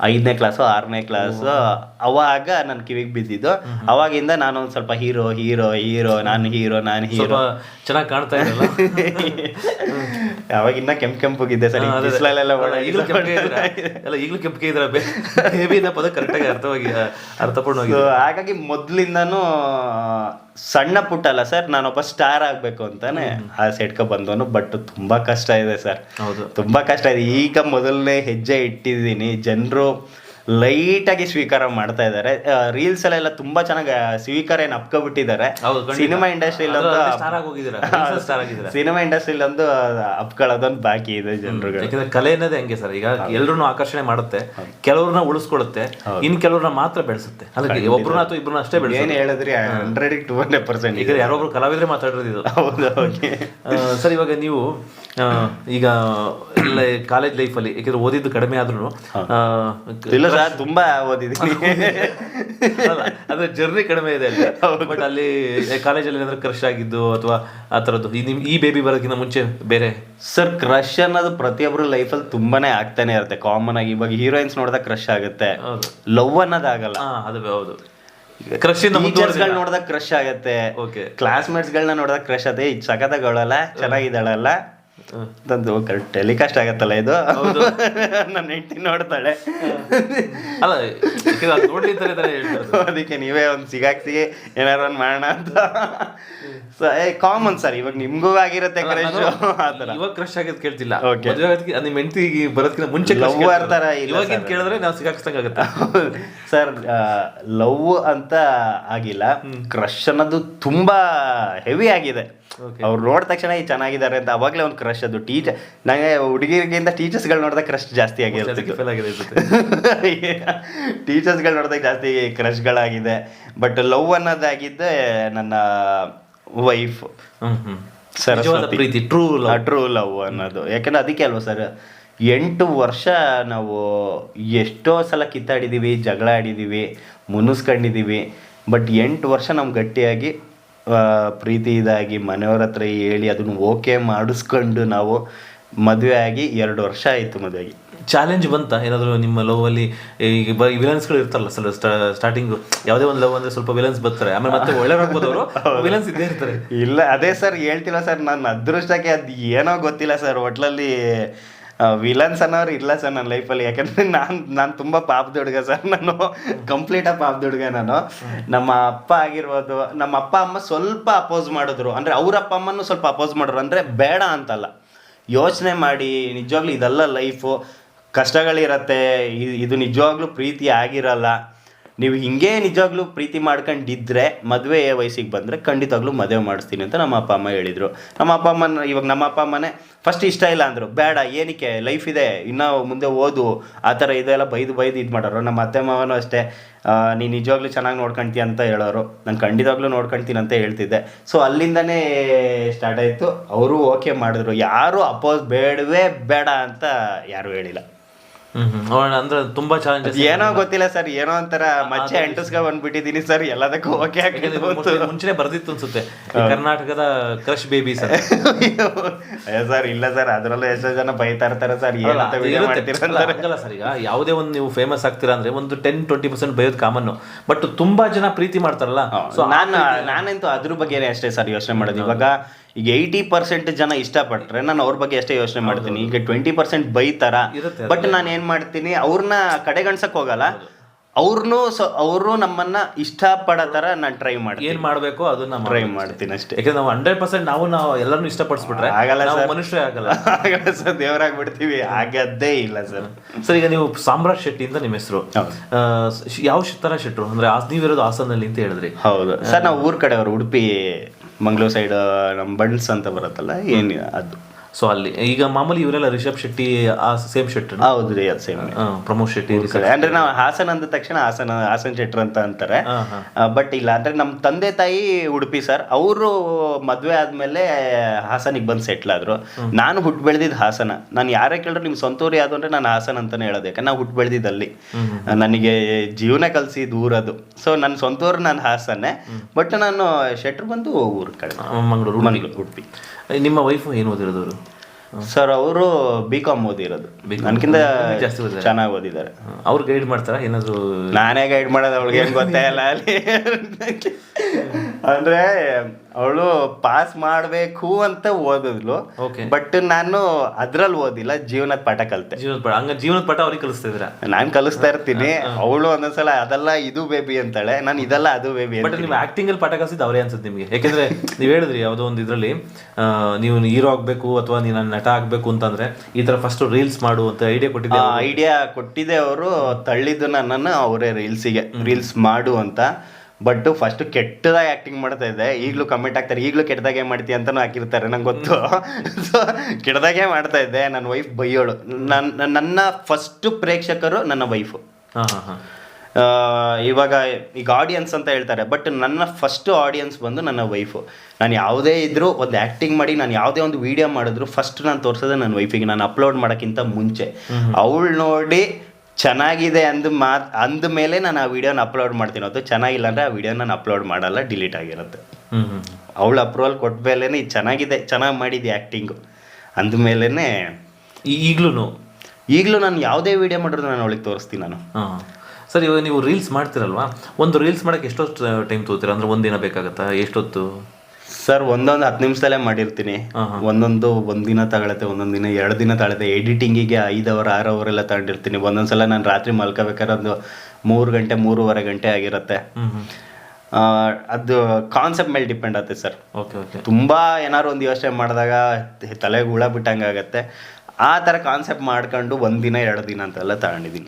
Speaker 1: ಐದನೇ ಕ್ಲಾಸು ಆರನೇ ಕ್ಲಾಸು ಅವಾಗ ನನ್ನ ಕಿವಿಗೆ ಬಿದ್ದಿದ್ದು. ಅವಾಗಿಂದ ನಾನು ಒಂದು ಸ್ವಲ್ಪ ಹೀರೋ ಹೀರೋ ಹೀರೋ ನಾನು ಹೀರೋ ನಾನು ಹೀರೋ.
Speaker 2: ಚೆನ್ನಾಗಿ ಕಾಣ್ತಾ ಇರಲ್ಲ
Speaker 1: ಅವಾಗಿನ್ನ ಕೆಂಪ್ ಕೆಂಪುಗಿದ್ದೆ ಸರಿ ಬಿಸಿಲಲ್ಲೆಲ್ಲ
Speaker 2: ಈಗಲೂ ಕೆಂಪಿಗೆ ಇದ್ದೀರಾ? ಎಲ್ಲ ಈಗಲೂ ಕೆಂಪಿಗೆ ಇದ್ರ ಬೇಬಿ ಅನ್ನೋ ಪದ ಕರೆಕ್ಟಾಗಿ ಅರ್ಥವಾಗಿ ಅರ್ಥಪೂರ್ಣವಾಗಿ
Speaker 1: So, ಹಾಗಾಗಿ ಮೊದ್ಲಿಂದಾನು ಸಣ್ಣ ಪುಟ್ಟ ಅಲ್ಲ ಸರ್ ನಾನೊಬ್ಬ ಸ್ಟಾರ್ ಆಗ್ಬೇಕು ಅಂತಾನೆ ಆ ಸೆಟ್ಕ ಬಂದವನು ಬಟ್ ತುಂಬಾ ಕಷ್ಟ ಇದೆ ಸರ್
Speaker 2: ಹೌದು.
Speaker 1: ತುಂಬಾ ಕಷ್ಟ ಇದೆ. ಈಗ ಮೊದಲನೇ ಹೆಜ್ಜೆ ಇಟ್ಟಿದ್ದೀನಿ. ಜನರು ಲೈಟ್ ಆಗಿ ಸ್ವೀಕಾರ ಮಾಡ್ತಾ ಇದ್ದಾರೆ. ರೀಲ್ಸ್ ಎಲ್ಲ ತುಂಬಾ ಚೆನ್ನಾಗಿ ಸ್ವೀಕಾರ ಏನು ಅಪ್ಕೊಬಿಟ್ಟಿದ್ದಾರೆ. ಸಿನಿಮಾ ಇಂಡಸ್ಟ್ರಿ ಸಿನಿಮಾ ಇಂಡಸ್ಟ್ರಿಲಿ ಒಂದು ಅಪ್ಕೊಳ್ಳೋದೊಂದು ಬಾಕಿ ಇದೆ ಜನರುಗಳು.
Speaker 2: ಯಾಕಂದ್ರೆ ಕಲೆ ಅನ್ನೋದೇ ಹಂಗೆ ಸರ್. ಈಗ ಎಲ್ಲರೂ ಆಕರ್ಷಣೆ ಮಾಡುತ್ತೆ ಕೆಲವ್ರನ್ನ ಉಳಿಸ್ಕೊಳುತ್ತೆ ಇನ್ ಕೆಲವ್ರನ್ನ ಮಾತ್ರ ಬೆಳೆಸುತ್ತೆ. ಅಲ್ಲ ಒಬ್ರನ್ನ ಅಥವಾ ಇಬ್ರು ಅಷ್ಟೇ ಬೆಳೆಸಿ
Speaker 1: ಏನು ಹೇಳಿದ್ರಿ? ಹಂಡ್ರೆಡ್ ಟು ಹಂಡ್ರೆಡ್ ಪರ್ಸೆಂಟ್
Speaker 2: ಈಗ ಯಾರೊಬ್ರು ಕಲಾವಿದ್ರೆ ಮಾತಾಡಿರೋದು ಇದು.
Speaker 1: ಹೌದು ಓಕೆ.
Speaker 2: ಸರ್ ಇವಾಗ ನೀವು ಈಗ ಎಲ್ಲ ಕಾಲೇಜ್ ಲೈಫಲ್ಲಿ ಯಾಕಂದ್ರೆ ಓದಿದ್ದು ಕಡಿಮೆ ಆದ್ರೂ
Speaker 1: ಇಲ್ಲ ಸರ್ ತುಂಬಾ ಓದಿದ್ದೀನಿ.
Speaker 2: ಅಂದ್ರೆ ಜರ್ನಿ ಕಡಿಮೆ ಇದೆ ಅಲ್ಲಿ. ಬಟ್ ಅಲ್ಲಿ ಕಾಲೇಜಲ್ಲಿ ಏನಾದ್ರು ಕ್ರಶ್ ಆಗಿದ್ದು ಅಥವಾ ಆ ಥರದ್ದು ಈ ನಿಮ್ ಈ ಬೇಬಿ ಬರೋಕ್ಕಿಂತ ಮುಂಚೆ ಬೇರೆ?
Speaker 1: ಸರ್ ಕ್ರಶ್ ಅನ್ನೋದು ಪ್ರತಿಯೊಬ್ಬರು ಲೈಫಲ್ಲಿ ತುಂಬಾನೇ ಆಗ್ತಾನೆ ಇರುತ್ತೆ. ಕಾಮನ್ ಆಗಿ ಇವಾಗ ಹೀರೋಯಿನ್ಸ್ ನೋಡಿದಾಗ ಕ್ರಶ್ ಆಗುತ್ತೆ. ಲವ್ ಅನ್ನೋದಾಗಲ್ಲ.
Speaker 2: ಆಗಲ್ಲ ಅದು ಹೌದು. ಕ್ರಶ್
Speaker 1: ನೋಡಿದಾಗ ಕ್ರಶ್ ಆಗತ್ತೆ.
Speaker 2: ಓಕೆ
Speaker 1: ಕ್ಲಾಸ್ಮೇಟ್ಸ್ ಗಳನ್ನ ನೋಡಿದಾಗ ಕ್ರಶ್ ಅದೇ ಸಖತ್ತಾಗವಳಲ್ಲ ಚೆನ್ನಾಗಿದ್ದಾಳಲ್ಲ. ಟೆಲಿಕಾಸ್ಟ್ ಆಗತ್ತಲ್ಲ ಇದು? ನನ್ನ ಹೆಂಡತಿ ನೋಡ್ತಾಳೆ.
Speaker 2: ಅಲ್ಲ
Speaker 1: ಅದಕ್ಕೆ ನೀವೇ ಒಂದು ಸಿಗಾಕ್ಸಿ ಏನಾರ ಒಂದು ಮಾಡೋಣ ಅಂತ. ಸೊ ಏ ಕಾಮನ್ ಸರ್ ಇವಾಗ ನಿಮ್ಗೂ ಆಗಿರತ್ತೆ ಕ್ರಶ್
Speaker 2: ಇವಾಗ ಕ್ರಶ್ ಆಗಿದ್ ಕೇಳ್ತಿಲ್ಲ.
Speaker 1: ಓಕೆ
Speaker 2: ಮದುವೆ ಆಗೋದಕ್ಕೆ ನಿಮ್ ಹೆಂಡತಿ ಬರೋದಕ್ಕಿಂತ ಮುಂಚೆ ಲವ್.
Speaker 1: ತರ ಇಲ್ಲ
Speaker 2: ಕೇಳಿದ್ರೆ ನಾವು ಸಿಗಾಕ್ಸ್ದಂಗ್ ಆಗುತ್ತೆ.
Speaker 1: ಸರ್ ಲವ್ ಅಂತ ಆಗಿಲ್ಲ. ಕ್ರಶ್ ಅನ್ನೋದು ತುಂಬಾ ಹೆವಿ ಆಗಿದೆ. ಅವ್ರು ನೋಡಿದ ತಕ್ಷಣ ಈ ಚೆನ್ನಾಗಿದ್ದಾರೆ ಅಂತ ಅವಾಗಲೇ ಒಂದು ಕ್ರಶ್ ಅದು. ಟೀಚರ್ ನನಗೆ ಹುಡುಗಿರಿಗಿಂತ ಟೀಚರ್ಸ್ಗಳು ನೋಡಿದಾಗ ಕ್ರಶ್ ಜಾಸ್ತಿ ಆಗಿರುತ್ತೆ
Speaker 2: ಆಗಿದೆ ಟೀಚರ್ಸ್
Speaker 1: ಟೀಚರ್ಸ್ಗಳು ನೋಡಿದಾಗ ಜಾಸ್ತಿ ಕ್ರಶ್ಗಳಾಗಿದೆ ಬಟ್ ಲವ್ ಅನ್ನೋದಾಗಿದ್ದೆ ನನ್ನ ವೈಫ್ ಸರಸ್ವತಿ.
Speaker 2: ಪ್ರೀತಿ ಟ್ರೂ ಲವ್
Speaker 1: ಟ್ರೂ ಲವ್ ಅನ್ನೋದು. ಯಾಕಂದ್ರೆ ಅದಕ್ಕೆ ಅಲ್ವಾ ಸರ್ ಎಂಟು ವರ್ಷ ನಾವು ಎಷ್ಟೋ ಸಲ ಕಿತ್ತಾಡಿದ್ದೀವಿ ಜಗಳ ಆಡಿದ್ದೀವಿ ಮುನಿಸ್ಕೊಂಡಿದ್ದೀವಿ ಬಟ್ ಎಂಟು ವರ್ಷ ನಮ್ಗೆ ಗಟ್ಟಿಯಾಗಿ ಪ್ರೀತಿ ಇದಾಗಿ ಮನೆಯವ್ರ ಹತ್ರ ಹೇಳಿ ಅದನ್ನು ಓಕೆ ಮಾಡಿಸ್ಕೊಂಡು ನಾವು ಮದುವೆ ಆಗಿ ಎರಡು ವರ್ಷ ಆಯಿತು ಮದುವೆಗೆ
Speaker 2: ಚಾಲೆಂಜ್ ಬಂತ? ಏನಾದರೂ ನಿಮ್ಮ ಲವ್ ಅಲ್ಲಿ ಈಗ ವಿಲನ್ಸ್ಗಳು ಇರ್ತಾರಲ್ಲ ಸಲ ಸ್ಟಾರ್ಟಿಂಗ್ ಯಾವುದೇ ಒಂದು ಲವ್ ಅಂದ್ರೆ ಸ್ವಲ್ಪ ವಿಲನ್ಸ್ ಬರ್ತಾರೆ. ಆಮೇಲೆ ಮತ್ತೆ ಒಳ್ಳೆ ಅವರು. ವಿಲನ್ಸ್ ಇದ್ದೇ ಇರ್ತಾರೆ.
Speaker 1: ಇಲ್ಲ ಅದೇ ಸರ್ ಹೇಳ್ತಿಲ್ಲ ಸರ್ ನನ್ನ ಅದೃಷ್ಟಕ್ಕೆ ಅದು ಏನೋ ಗೊತ್ತಿಲ್ಲ ಸರ್ ಒಟ್ಲಲ್ಲಿ ವಿಲನ್ಸ್ ಅನ್ನೋರು ಇಲ್ಲ ಸರ್ ನನ್ನ ಲೈಫಲ್ಲಿ ಯಾಕಂದ್ರೆ ನಾನು ನಾನು ತುಂಬ ಪಾಪದ ಹುಡುಗ ಸರ್ ನಾನು ಕಂಪ್ಲೀಟ್ ಆಗಿ ಪಾಪದ ಹುಡುಗ ನಾನು. ನಮ್ಮ ಅಪ್ಪ ಆಗಿರ್ಬೋದು, ನಮ್ಮ ಅಪ್ಪ, ಅಮ್ಮ ಸ್ವಲ್ಪ ಅಪೋಸ್ ಮಾಡಿದ್ರು. ಅಂದರೆ ಅವ್ರ ಅಪ್ಪ ಅಮ್ಮನೂ ಸ್ವಲ್ಪ ಅಪೋಸ್ ಮಾಡಿದ್ರು. ಅಂದರೆ ಬೇಡ ಅಂತಲ್ಲ. ಯೋಚನೆ ಮಾಡಿ, ನಿಜವಾಗ್ಲೂ ಇದೆಲ್ಲ ಲೈಫು ಕಷ್ಟಗಳಿರತ್ತೆ. ಇದು ನಿಜವಾಗ್ಲೂ ಪ್ರೀತಿ ಆಗಿರಲ್ಲ. ನೀವು ಹಿಂಗೆ ನಿಜವಾಗ್ಲೂ ಪ್ರೀತಿ ಮಾಡ್ಕೊಂಡಿದ್ರೆ ಮದುವೆ ವಯಸ್ಸಿಗೆ ಬಂದರೆ ಖಂಡಿತವಾಗ್ಲೂ ಮದುವೆ ಮಾಡಿಸ್ತೀನಿ ಅಂತ ನಮ್ಮ ಅಪ್ಪ ಅಮ್ಮ ಹೇಳಿದರು. ನಮ್ಮ ಅಪ್ಪ ಅಮ್ಮನ, ಇವಾಗ ನಮ್ಮ ಅಪ್ಪ ಅಮ್ಮನೇ ಫಸ್ಟ್ ಇಷ್ಟ ಇಲ್ಲ ಅಂದರು. ಬೇಡ, ಏನಕ್ಕೆ? ಲೈಫ್ ಇದೆ, ಇನ್ನೂ ಮುಂದೆ ಓದು, ಆ ಥರ ಇದೆಲ್ಲ ಬೈದು ಬೈದು ಇದು ಮಾಡೋರು. ನಮ್ಮ ಅತ್ತೆ ಮಾವನೂ ಅಷ್ಟೇ. ನೀನು ನಿಜವಾಗ್ಲೂ ಚೆನ್ನಾಗಿ ನೋಡ್ಕೊಳ್ತೀಯ ಅಂತ ಹೇಳೋರು. ನಾನು ಖಂಡಿತವಾಗ್ಲೂ ನೋಡ್ಕೊಳ್ತೀನಿ ಅಂತ ಹೇಳ್ತಿದ್ದೆ. ಸೊ ಅಲ್ಲಿಂದನೇ ಸ್ಟಾರ್ಟ್ ಆಯಿತು. ಅವರು ಓಕೆ ಮಾಡಿದ್ರು. ಯಾರು ಅಪೋಸ್ ಬೇಡವೇ ಬೇಡ ಅಂತ ಯಾರು ಹೇಳಿಲ್ಲ.
Speaker 2: ಅಂದ್ರೆ ತುಂಬಾ ಚಾಲೆಂಜಸ್
Speaker 1: ಏನೋ ಗೊತ್ತಿಲ್ಲ ಸರ್ ಏನೋ ಒಂಥರ ಮಚ್ಚೆ ಅಂಟಿಸ್ಕೊ ಬಂದ್ಬಿಟ್ಟಿದೀನಿ ಸರ್ ಎಲ್ಲದಕ್ಕೂ ಓಕೆ
Speaker 2: ಮುಂಚೆನೆ ಬರ್ದಿತ್ತು ಅನ್ಸುತ್ತೆ. ಕರ್ನಾಟಕದ ಕ್ರಶ್ ಬೇಬಿ ಸರ್.
Speaker 1: ಅಯ್ಯ ಸರ್ ಇಲ್ಲ ಸರ್ ಅದ್ರಲ್ಲೂ ಎಷ್ಟೋ ಜನ ಬೈತಾ ಇರ್ತಾರೆ ಸರ್ ಏನಂತ ವಿಡಿಯೋ ಮಾಡ್ತೀರ
Speaker 2: ಸರ್ ಈಗ ಯಾವುದೇ ಒಂದು ನೀವು ಫೇಮಸ್ ಆಗ್ತೀರಾ ಅಂದ್ರೆ ಒಂದು ಟೆನ್ ಟ್ವೆಂಟಿ ಪರ್ಸೆಂಟ್ ಬೈಯೋದು ಕಾಮನ್ ಬಟ್ ತುಂಬಾ ಜನ ಪ್ರೀತಿ ಮಾಡ್ತಾರಲ್ಲ. ಸೊ
Speaker 1: ನಾನು ನಾನಂತೂ ಅದ್ರ ಬಗ್ಗೆನೇ ಅಷ್ಟೇ ಸರ್ ಯೋಚನೆ ಮಾಡೋದು. ಇವಾಗ ಈಗ ಏಯ್ಟಿ ಪರ್ಸೆಂಟ್ ಜನ ಇಷ್ಟಪಟ್ರೆ ನಾನು ಅವ್ರ ಬಗ್ಗೆ ಅಷ್ಟೇ ಯೋಚನೆ ಮಾಡ್ತೀನಿ. ಈಗ ಟ್ವೆಂಟಿ ಪರ್ಸೆಂಟ್ ಬೈತಾರ ಬಟ್ ನಾನು ಏನ್ ಮಾಡ್ತೀನಿ ಅವ್ರನ್ನ ಕಡೆಗಣ್ಸಕ್ ಹೋಗಲ್ಲ. ಅವ್ರನ್ನೂ ಸೊ ಅವರು ನಮ್ಮನ್ನ ಇಷ್ಟಪಡೋ ಥರ ನಾನು ಟ್ರೈ ಮಾಡ್ತೀನಿ.
Speaker 2: ಏನ್ ಮಾಡ್ಬೇಕು ಅದನ್ನ
Speaker 1: ಟ್ರೈ ಮಾಡ್ತೀನಿ ಅಷ್ಟೇ.
Speaker 2: ಯಾಕಂದ್ರೆ ನಾವು ಹಂಡ್ರೆಡ್ ಪರ್ಸೆಂಟ್ ನಾವು ನಾವು ಎಲ್ಲರೂ ಇಷ್ಟಪಡಿಸ್ಬಿಟ್ರೆ
Speaker 1: ಆಗಲ್ಲ
Speaker 2: ನಾವು
Speaker 1: ಸರ್.
Speaker 2: ಮನುಷ್ಯರೇ ಆಗಲ್ಲ.
Speaker 1: ಆಗಲ್ಲ ಸರ್ ದೇವರಾಗ್ಬಿಡ್ತೀವಿ. ಆಗದ್ದೇ ಇಲ್ಲ ಸರ್.
Speaker 2: ಸರ್ ಈಗ ನೀವು ಸಾಮ್ರಾಟ್ ಶೆಟ್ಟಿ ಅಂತ ನಿಮ್ಮ ಹೆಸರು. ಯಾವ ಶ್- ತರ ಶೆಟ್ರು? ಅಂದ್ರೆ ಆ- ನೀವಿರೋದು ಹಾಸನಲ್ಲಿ ಅಂತ ಹೇಳಿದ್ರಿ.
Speaker 1: ಹೌದು. ಸರ್ ನಾವು ಊರ್ ಕಡೆಯವರು ಉಡುಪಿ ಮಂಗಳೂರು ಸೈಡ್ ನಮ್ಮ ಬಂಡ್ಸ್ ಅಂತ ಬರುತ್ತಲ್ಲ ಏನು ಅದು?
Speaker 2: ಸೊ ಅಲ್ಲಿ ಈಗ ಮಾಮೂಲಿ ಇವರೆಲ್ಲ ರಿಷಬ್ ಶೆಟ್ಟಿ ಆ ಸೇಮ್ ಶೆಟ್ರು
Speaker 1: ಹೌದು ರೀ ಅದು ಸೇಮ್
Speaker 2: ಪ್ರಮೋದ್ ಶೆಟ್ಟಿ
Speaker 1: ಅಂದ್ರೆ ನಾವು ಹಾಸನ ಅಂದ ತಕ್ಷಣ ಹಾಸನ ಹಾಸನ್ ಶೆಟ್ರ್ ಅಂತ ಅಂತಾರೆ. ಬಟ್ ಇಲ್ಲ ಅಂದ್ರೆ ನಮ್ಮ ತಂದೆ ತಾಯಿ ಉಡುಪಿ ಸರ್. ಅವರು ಮದುವೆ ಆದ್ಮೇಲೆ ಹಾಸನಿಗೆ ಬಂದು ಸೆಟ್ಲ್ ಆದ್ರು. ನಾನು ಹುಟ್ಟು ಬೆಳೆದಿದ್ದು ಹಾಸನ. ನಾನು ಯಾರೇ ಕೇಳಿದ್ರು ನಿಮ್ಮ ಸ್ವಂತ ಊರು ಯಾವುದು ಅಂದ್ರೆ ನಾನು ಹಾಸನ ಅಂತಾನೆ ಹೇಳೋದು. ಯಾಕಂದ್ರೆ ನಾವು ಹುಟ್ಟು ಬೆಳೆದಿದ್ದಲ್ಲಿ ನನಗೆ ಜೀವನ ದೂರ ಅದು. ಸೊ ನನ್ನ ಸ್ವಂತ ಊರು ನಾನು ಹಾಸನೆ. ಬಟ್ ನಾನು ಶೆಟ್ರ್ ಬಂದು ಊರು ಕಡೆ.
Speaker 2: ಮಂಗಳೂರು
Speaker 1: ಮನೆಗಳು ಉಡುಪಿ.
Speaker 2: ನಿಮ್ಮ ವೈಫ್ ಏನು ಓದಿರೋದು ಅವರು?
Speaker 1: ಸರ್ ಅವರು ಬಿ ಕಾಮ್ ಓದಿರೋದು. ನನಗಿಂತ
Speaker 2: ಜಾಸ್ತಿ ಓದಿದ್ದಾರೆ.
Speaker 1: ಚೆನ್ನಾಗಿ ಓದಿದ್ದಾರೆ.
Speaker 2: ಅವ್ರು ಗೈಡ್ ಮಾಡ್ತಾರಾ? ಏನಾದ್ರು
Speaker 1: ನಾನೇ ಗೈಡ್ ಮಾಡೋದು ಅವ್ಳಿಗೆ ಏನು ಗೊತ್ತೇ ಇಲ್ಲ ಅಲ್ಲಿ. ಅಂದ್ರೆ ಅವಳು ಪಾಸ್ ಮಾಡಬೇಕು ಅಂತ ಓದಿದ್ಲು. ಬಟ್ ನಾನು ಅದ್ರಲ್ಲಿ ಓದಿಲ್ಲ ಜೀವನದ ಪಾಠ ಕಲ್ತೆ.
Speaker 2: ಜೀವನದ ಪಾಠ. ಹಂಗ ಜೀವನದ ಪಾಠ ಅವ್ರಿಗೆ ಕಲಿಸ್ತಾ ಇದ್ದೀರಾ?
Speaker 1: ನಾನು ಕಲಿಸ್ತಾ ಇರ್ತೀನಿ. ಅವಳು ಒಂದೊಂದ್ಸಲ ಅದೆಲ್ಲ ಇದು ಬೇಬಿ ಅಂತಾಳೆ. ನಾನು ಇದೆಲ್ಲ ಅದು ಬೇಬಿ
Speaker 2: ಬಟ್ ನೀವು ಆಕ್ಟಿಂಗ್ ಅಲ್ಲಿ ಪಾಠ ಕಲಿಸಿದ್ದು ಅವರೇ ಅನ್ಸುತ್ತೆ ನಿಮಗೆ. ಯಾಕೆಂದ್ರೆ ನೀವು ಹೇಳಿದ್ರಿ ಯಾವುದೋ ಒಂದು ಇದರಲ್ಲಿ ನೀವು ಹೀರೋ ಆಗ್ಬೇಕು ಅಥವಾ ನೀನು ನಟ ಆಗ್ಬೇಕು ಅಂತಂದ್ರೆ ಈ ತರ ಫಸ್ಟ್ ರೀಲ್ಸ್ ಮಾಡು ಅಂತ ಐಡಿಯಾ ಕೊಟ್ಟಿದ್ದೆ
Speaker 1: ಐಡಿಯಾ ಕೊಟ್ಟಿದ್ದೆ ಅವರು. ತಳ್ಳಿದ್ದು ನನ್ನನ್ನು ಅವರೇ ರೀಲ್ಸಿಗೆ ರೀಲ್ಸ್ ಮಾಡು ಅಂತ. ಬಟ್ ಫಸ್ಟ್ ಕೆಟ್ಟದಾಗಿ ಆ್ಯಕ್ಟಿಂಗ್ ಮಾಡ್ತಾ ಇದೆ ಈಗಲೂ ಕಮೆಂಟ್ ಆಗ್ತಾರೆ. ಈಗಲೂ ಕೆಟ್ಟದಾಗೆ ಮಾಡ್ತೀಯ ಅಂತಲೂ ಹಾಕಿರ್ತಾರೆ ನಂಗೆ ಗೊತ್ತು. ಸೊ ಕೆಟ್ಟದಾಗೆ ಮಾಡ್ತಾ ಇದ್ದೆ ನನ್ನ ವೈಫ್ ಬೈಯೋಳು. ನನ್ನ ನನ್ನ ಫಸ್ಟ್ ಪ್ರೇಕ್ಷಕರು ನನ್ನ ವೈಫು ಇವಾಗ ಈಗ ಆಡಿಯನ್ಸ್ ಅಂತ ಹೇಳ್ತಾರೆ. ಬಟ್ ನನ್ನ ಫಸ್ಟ್ ಆಡಿಯನ್ಸ್ ಬಂದು ನನ್ನ ವೈಫು ನಾನು ಯಾವುದೇ ಇದ್ರೂ ಒಂದು ಆ್ಯಕ್ಟಿಂಗ್ ಮಾಡಿ ನಾನು ಯಾವುದೇ ಒಂದು ವಿಡಿಯೋ ಮಾಡಿದ್ರು ಫಸ್ಟ್ ನಾನು ತೋರಿಸೋದೇ ನನ್ನ ವೈಫಿಗೆ ನಾನು ಅಪ್ಲೋಡ್ ಮಾಡೋಕ್ಕಿಂತ ಮುಂಚೆ. ಅವಳು ನೋಡಿ ಚೆನ್ನಾಗಿದೆ ಅಂದ ಮಾತ್ ಅಂದ ಮೇಲೆ ನಾನು ಆ ವಿಡಿಯೋನ ಅಪ್ಲೋಡ್ ಮಾಡ್ತೀನಿ. ಅದು ಚೆನ್ನಾಗಿಲ್ಲ ಅಂದರೆ ಆ ವಿಡಿಯೋ ನಾನು ಅಪ್ಲೋಡ್ ಮಾಡಲ್ಲ ಡಿಲೀಟ್ ಆಗಿರುತ್ತೆ. ಅವಳು ಅಪ್ರೂವಲ್ ಕೊಟ್ಟ ಮೇಲೆ ಇದು ಚೆನ್ನಾಗಿದೆ ಚೆನ್ನಾಗಿ ಮಾಡಿದ್ದೆ ಆ್ಯಕ್ಟಿಂಗು ಅಂದಮೇಲೆ
Speaker 2: ಈಗ್ಲೂ
Speaker 1: ಈಗಲೂ ನಾನು ಯಾವುದೇ ವಿಡಿಯೋ ಮಾಡಿದ್ರು ನಾನು ಅವಳಿಗೆ ತೋರಿಸ್ತೀನಿ ನಾನು.
Speaker 2: ಹಾ. ಸರ್ ಇವಾಗ ನೀವು ರೀಲ್ಸ್ ಮಾಡ್ತಿರಲ್ವಾ? ಒಂದು ರೀಲ್ಸ್ ಮಾಡೋಕ್ಕೆ ಎಷ್ಟೊತ್ತು ಟೈಮ್ ತಗೋತೀರಾ? ಅಂದ್ರೆ ಒಂದಿನ ಬೇಕಾಗತ್ತಾ? ಎಷ್ಟೊತ್ತು?
Speaker 1: ಸರ್ ಒಂದೊಂದು ಹತ್ತು ನಿಮಿಷದಲ್ಲೇ ಮಾಡಿರ್ತೀನಿ. ಒಂದೊಂದು ಒಂದಿನ ತಗೊಳತ್ತೆ ಒಂದೊಂದು ದಿನ ಎರಡು ದಿನ ತಗೊಳತ್ತೆ. ಎಡಿಟಿಂಗಿಗೆ ಐದು ಅವರ್ ಆರು ಅವರ್ ಎಲ್ಲ ತಗೊಂಡಿರ್ತೀನಿ. ಒಂದೊಂದ್ಸಲ ನಾನು ರಾತ್ರಿ ಮಲ್ಕೋಬೇಕಾದ್ರೆ ಒಂದು ಮೂರು ಗಂಟೆ ಮೂರುವರೆ ಗಂಟೆ ಆಗಿರುತ್ತೆ. ಅದು ಕಾನ್ಸೆಪ್ಟ್ ಮೇಲೆ ಡಿಪೆಂಡ್ ಆಗುತ್ತೆ ಸರ್.
Speaker 2: Okay okay.
Speaker 1: ತುಂಬ ಏನಾದ್ರು ಒಂದು ಯೋಚನೆ ಮಾಡಿದಾಗ ತಲೆಗೆ ಹುಳ ಬಿಟ್ಟಂಗೆ ಆಗುತ್ತೆ ಆ ಥರ ಕಾನ್ಸೆಪ್ಟ್ ಮಾಡ್ಕೊಂಡು ಒಂದಿನ ಎರಡು ದಿನ ಅಂತೆಲ್ಲ ತಗೊಂಡಿದ್ದೀನಿ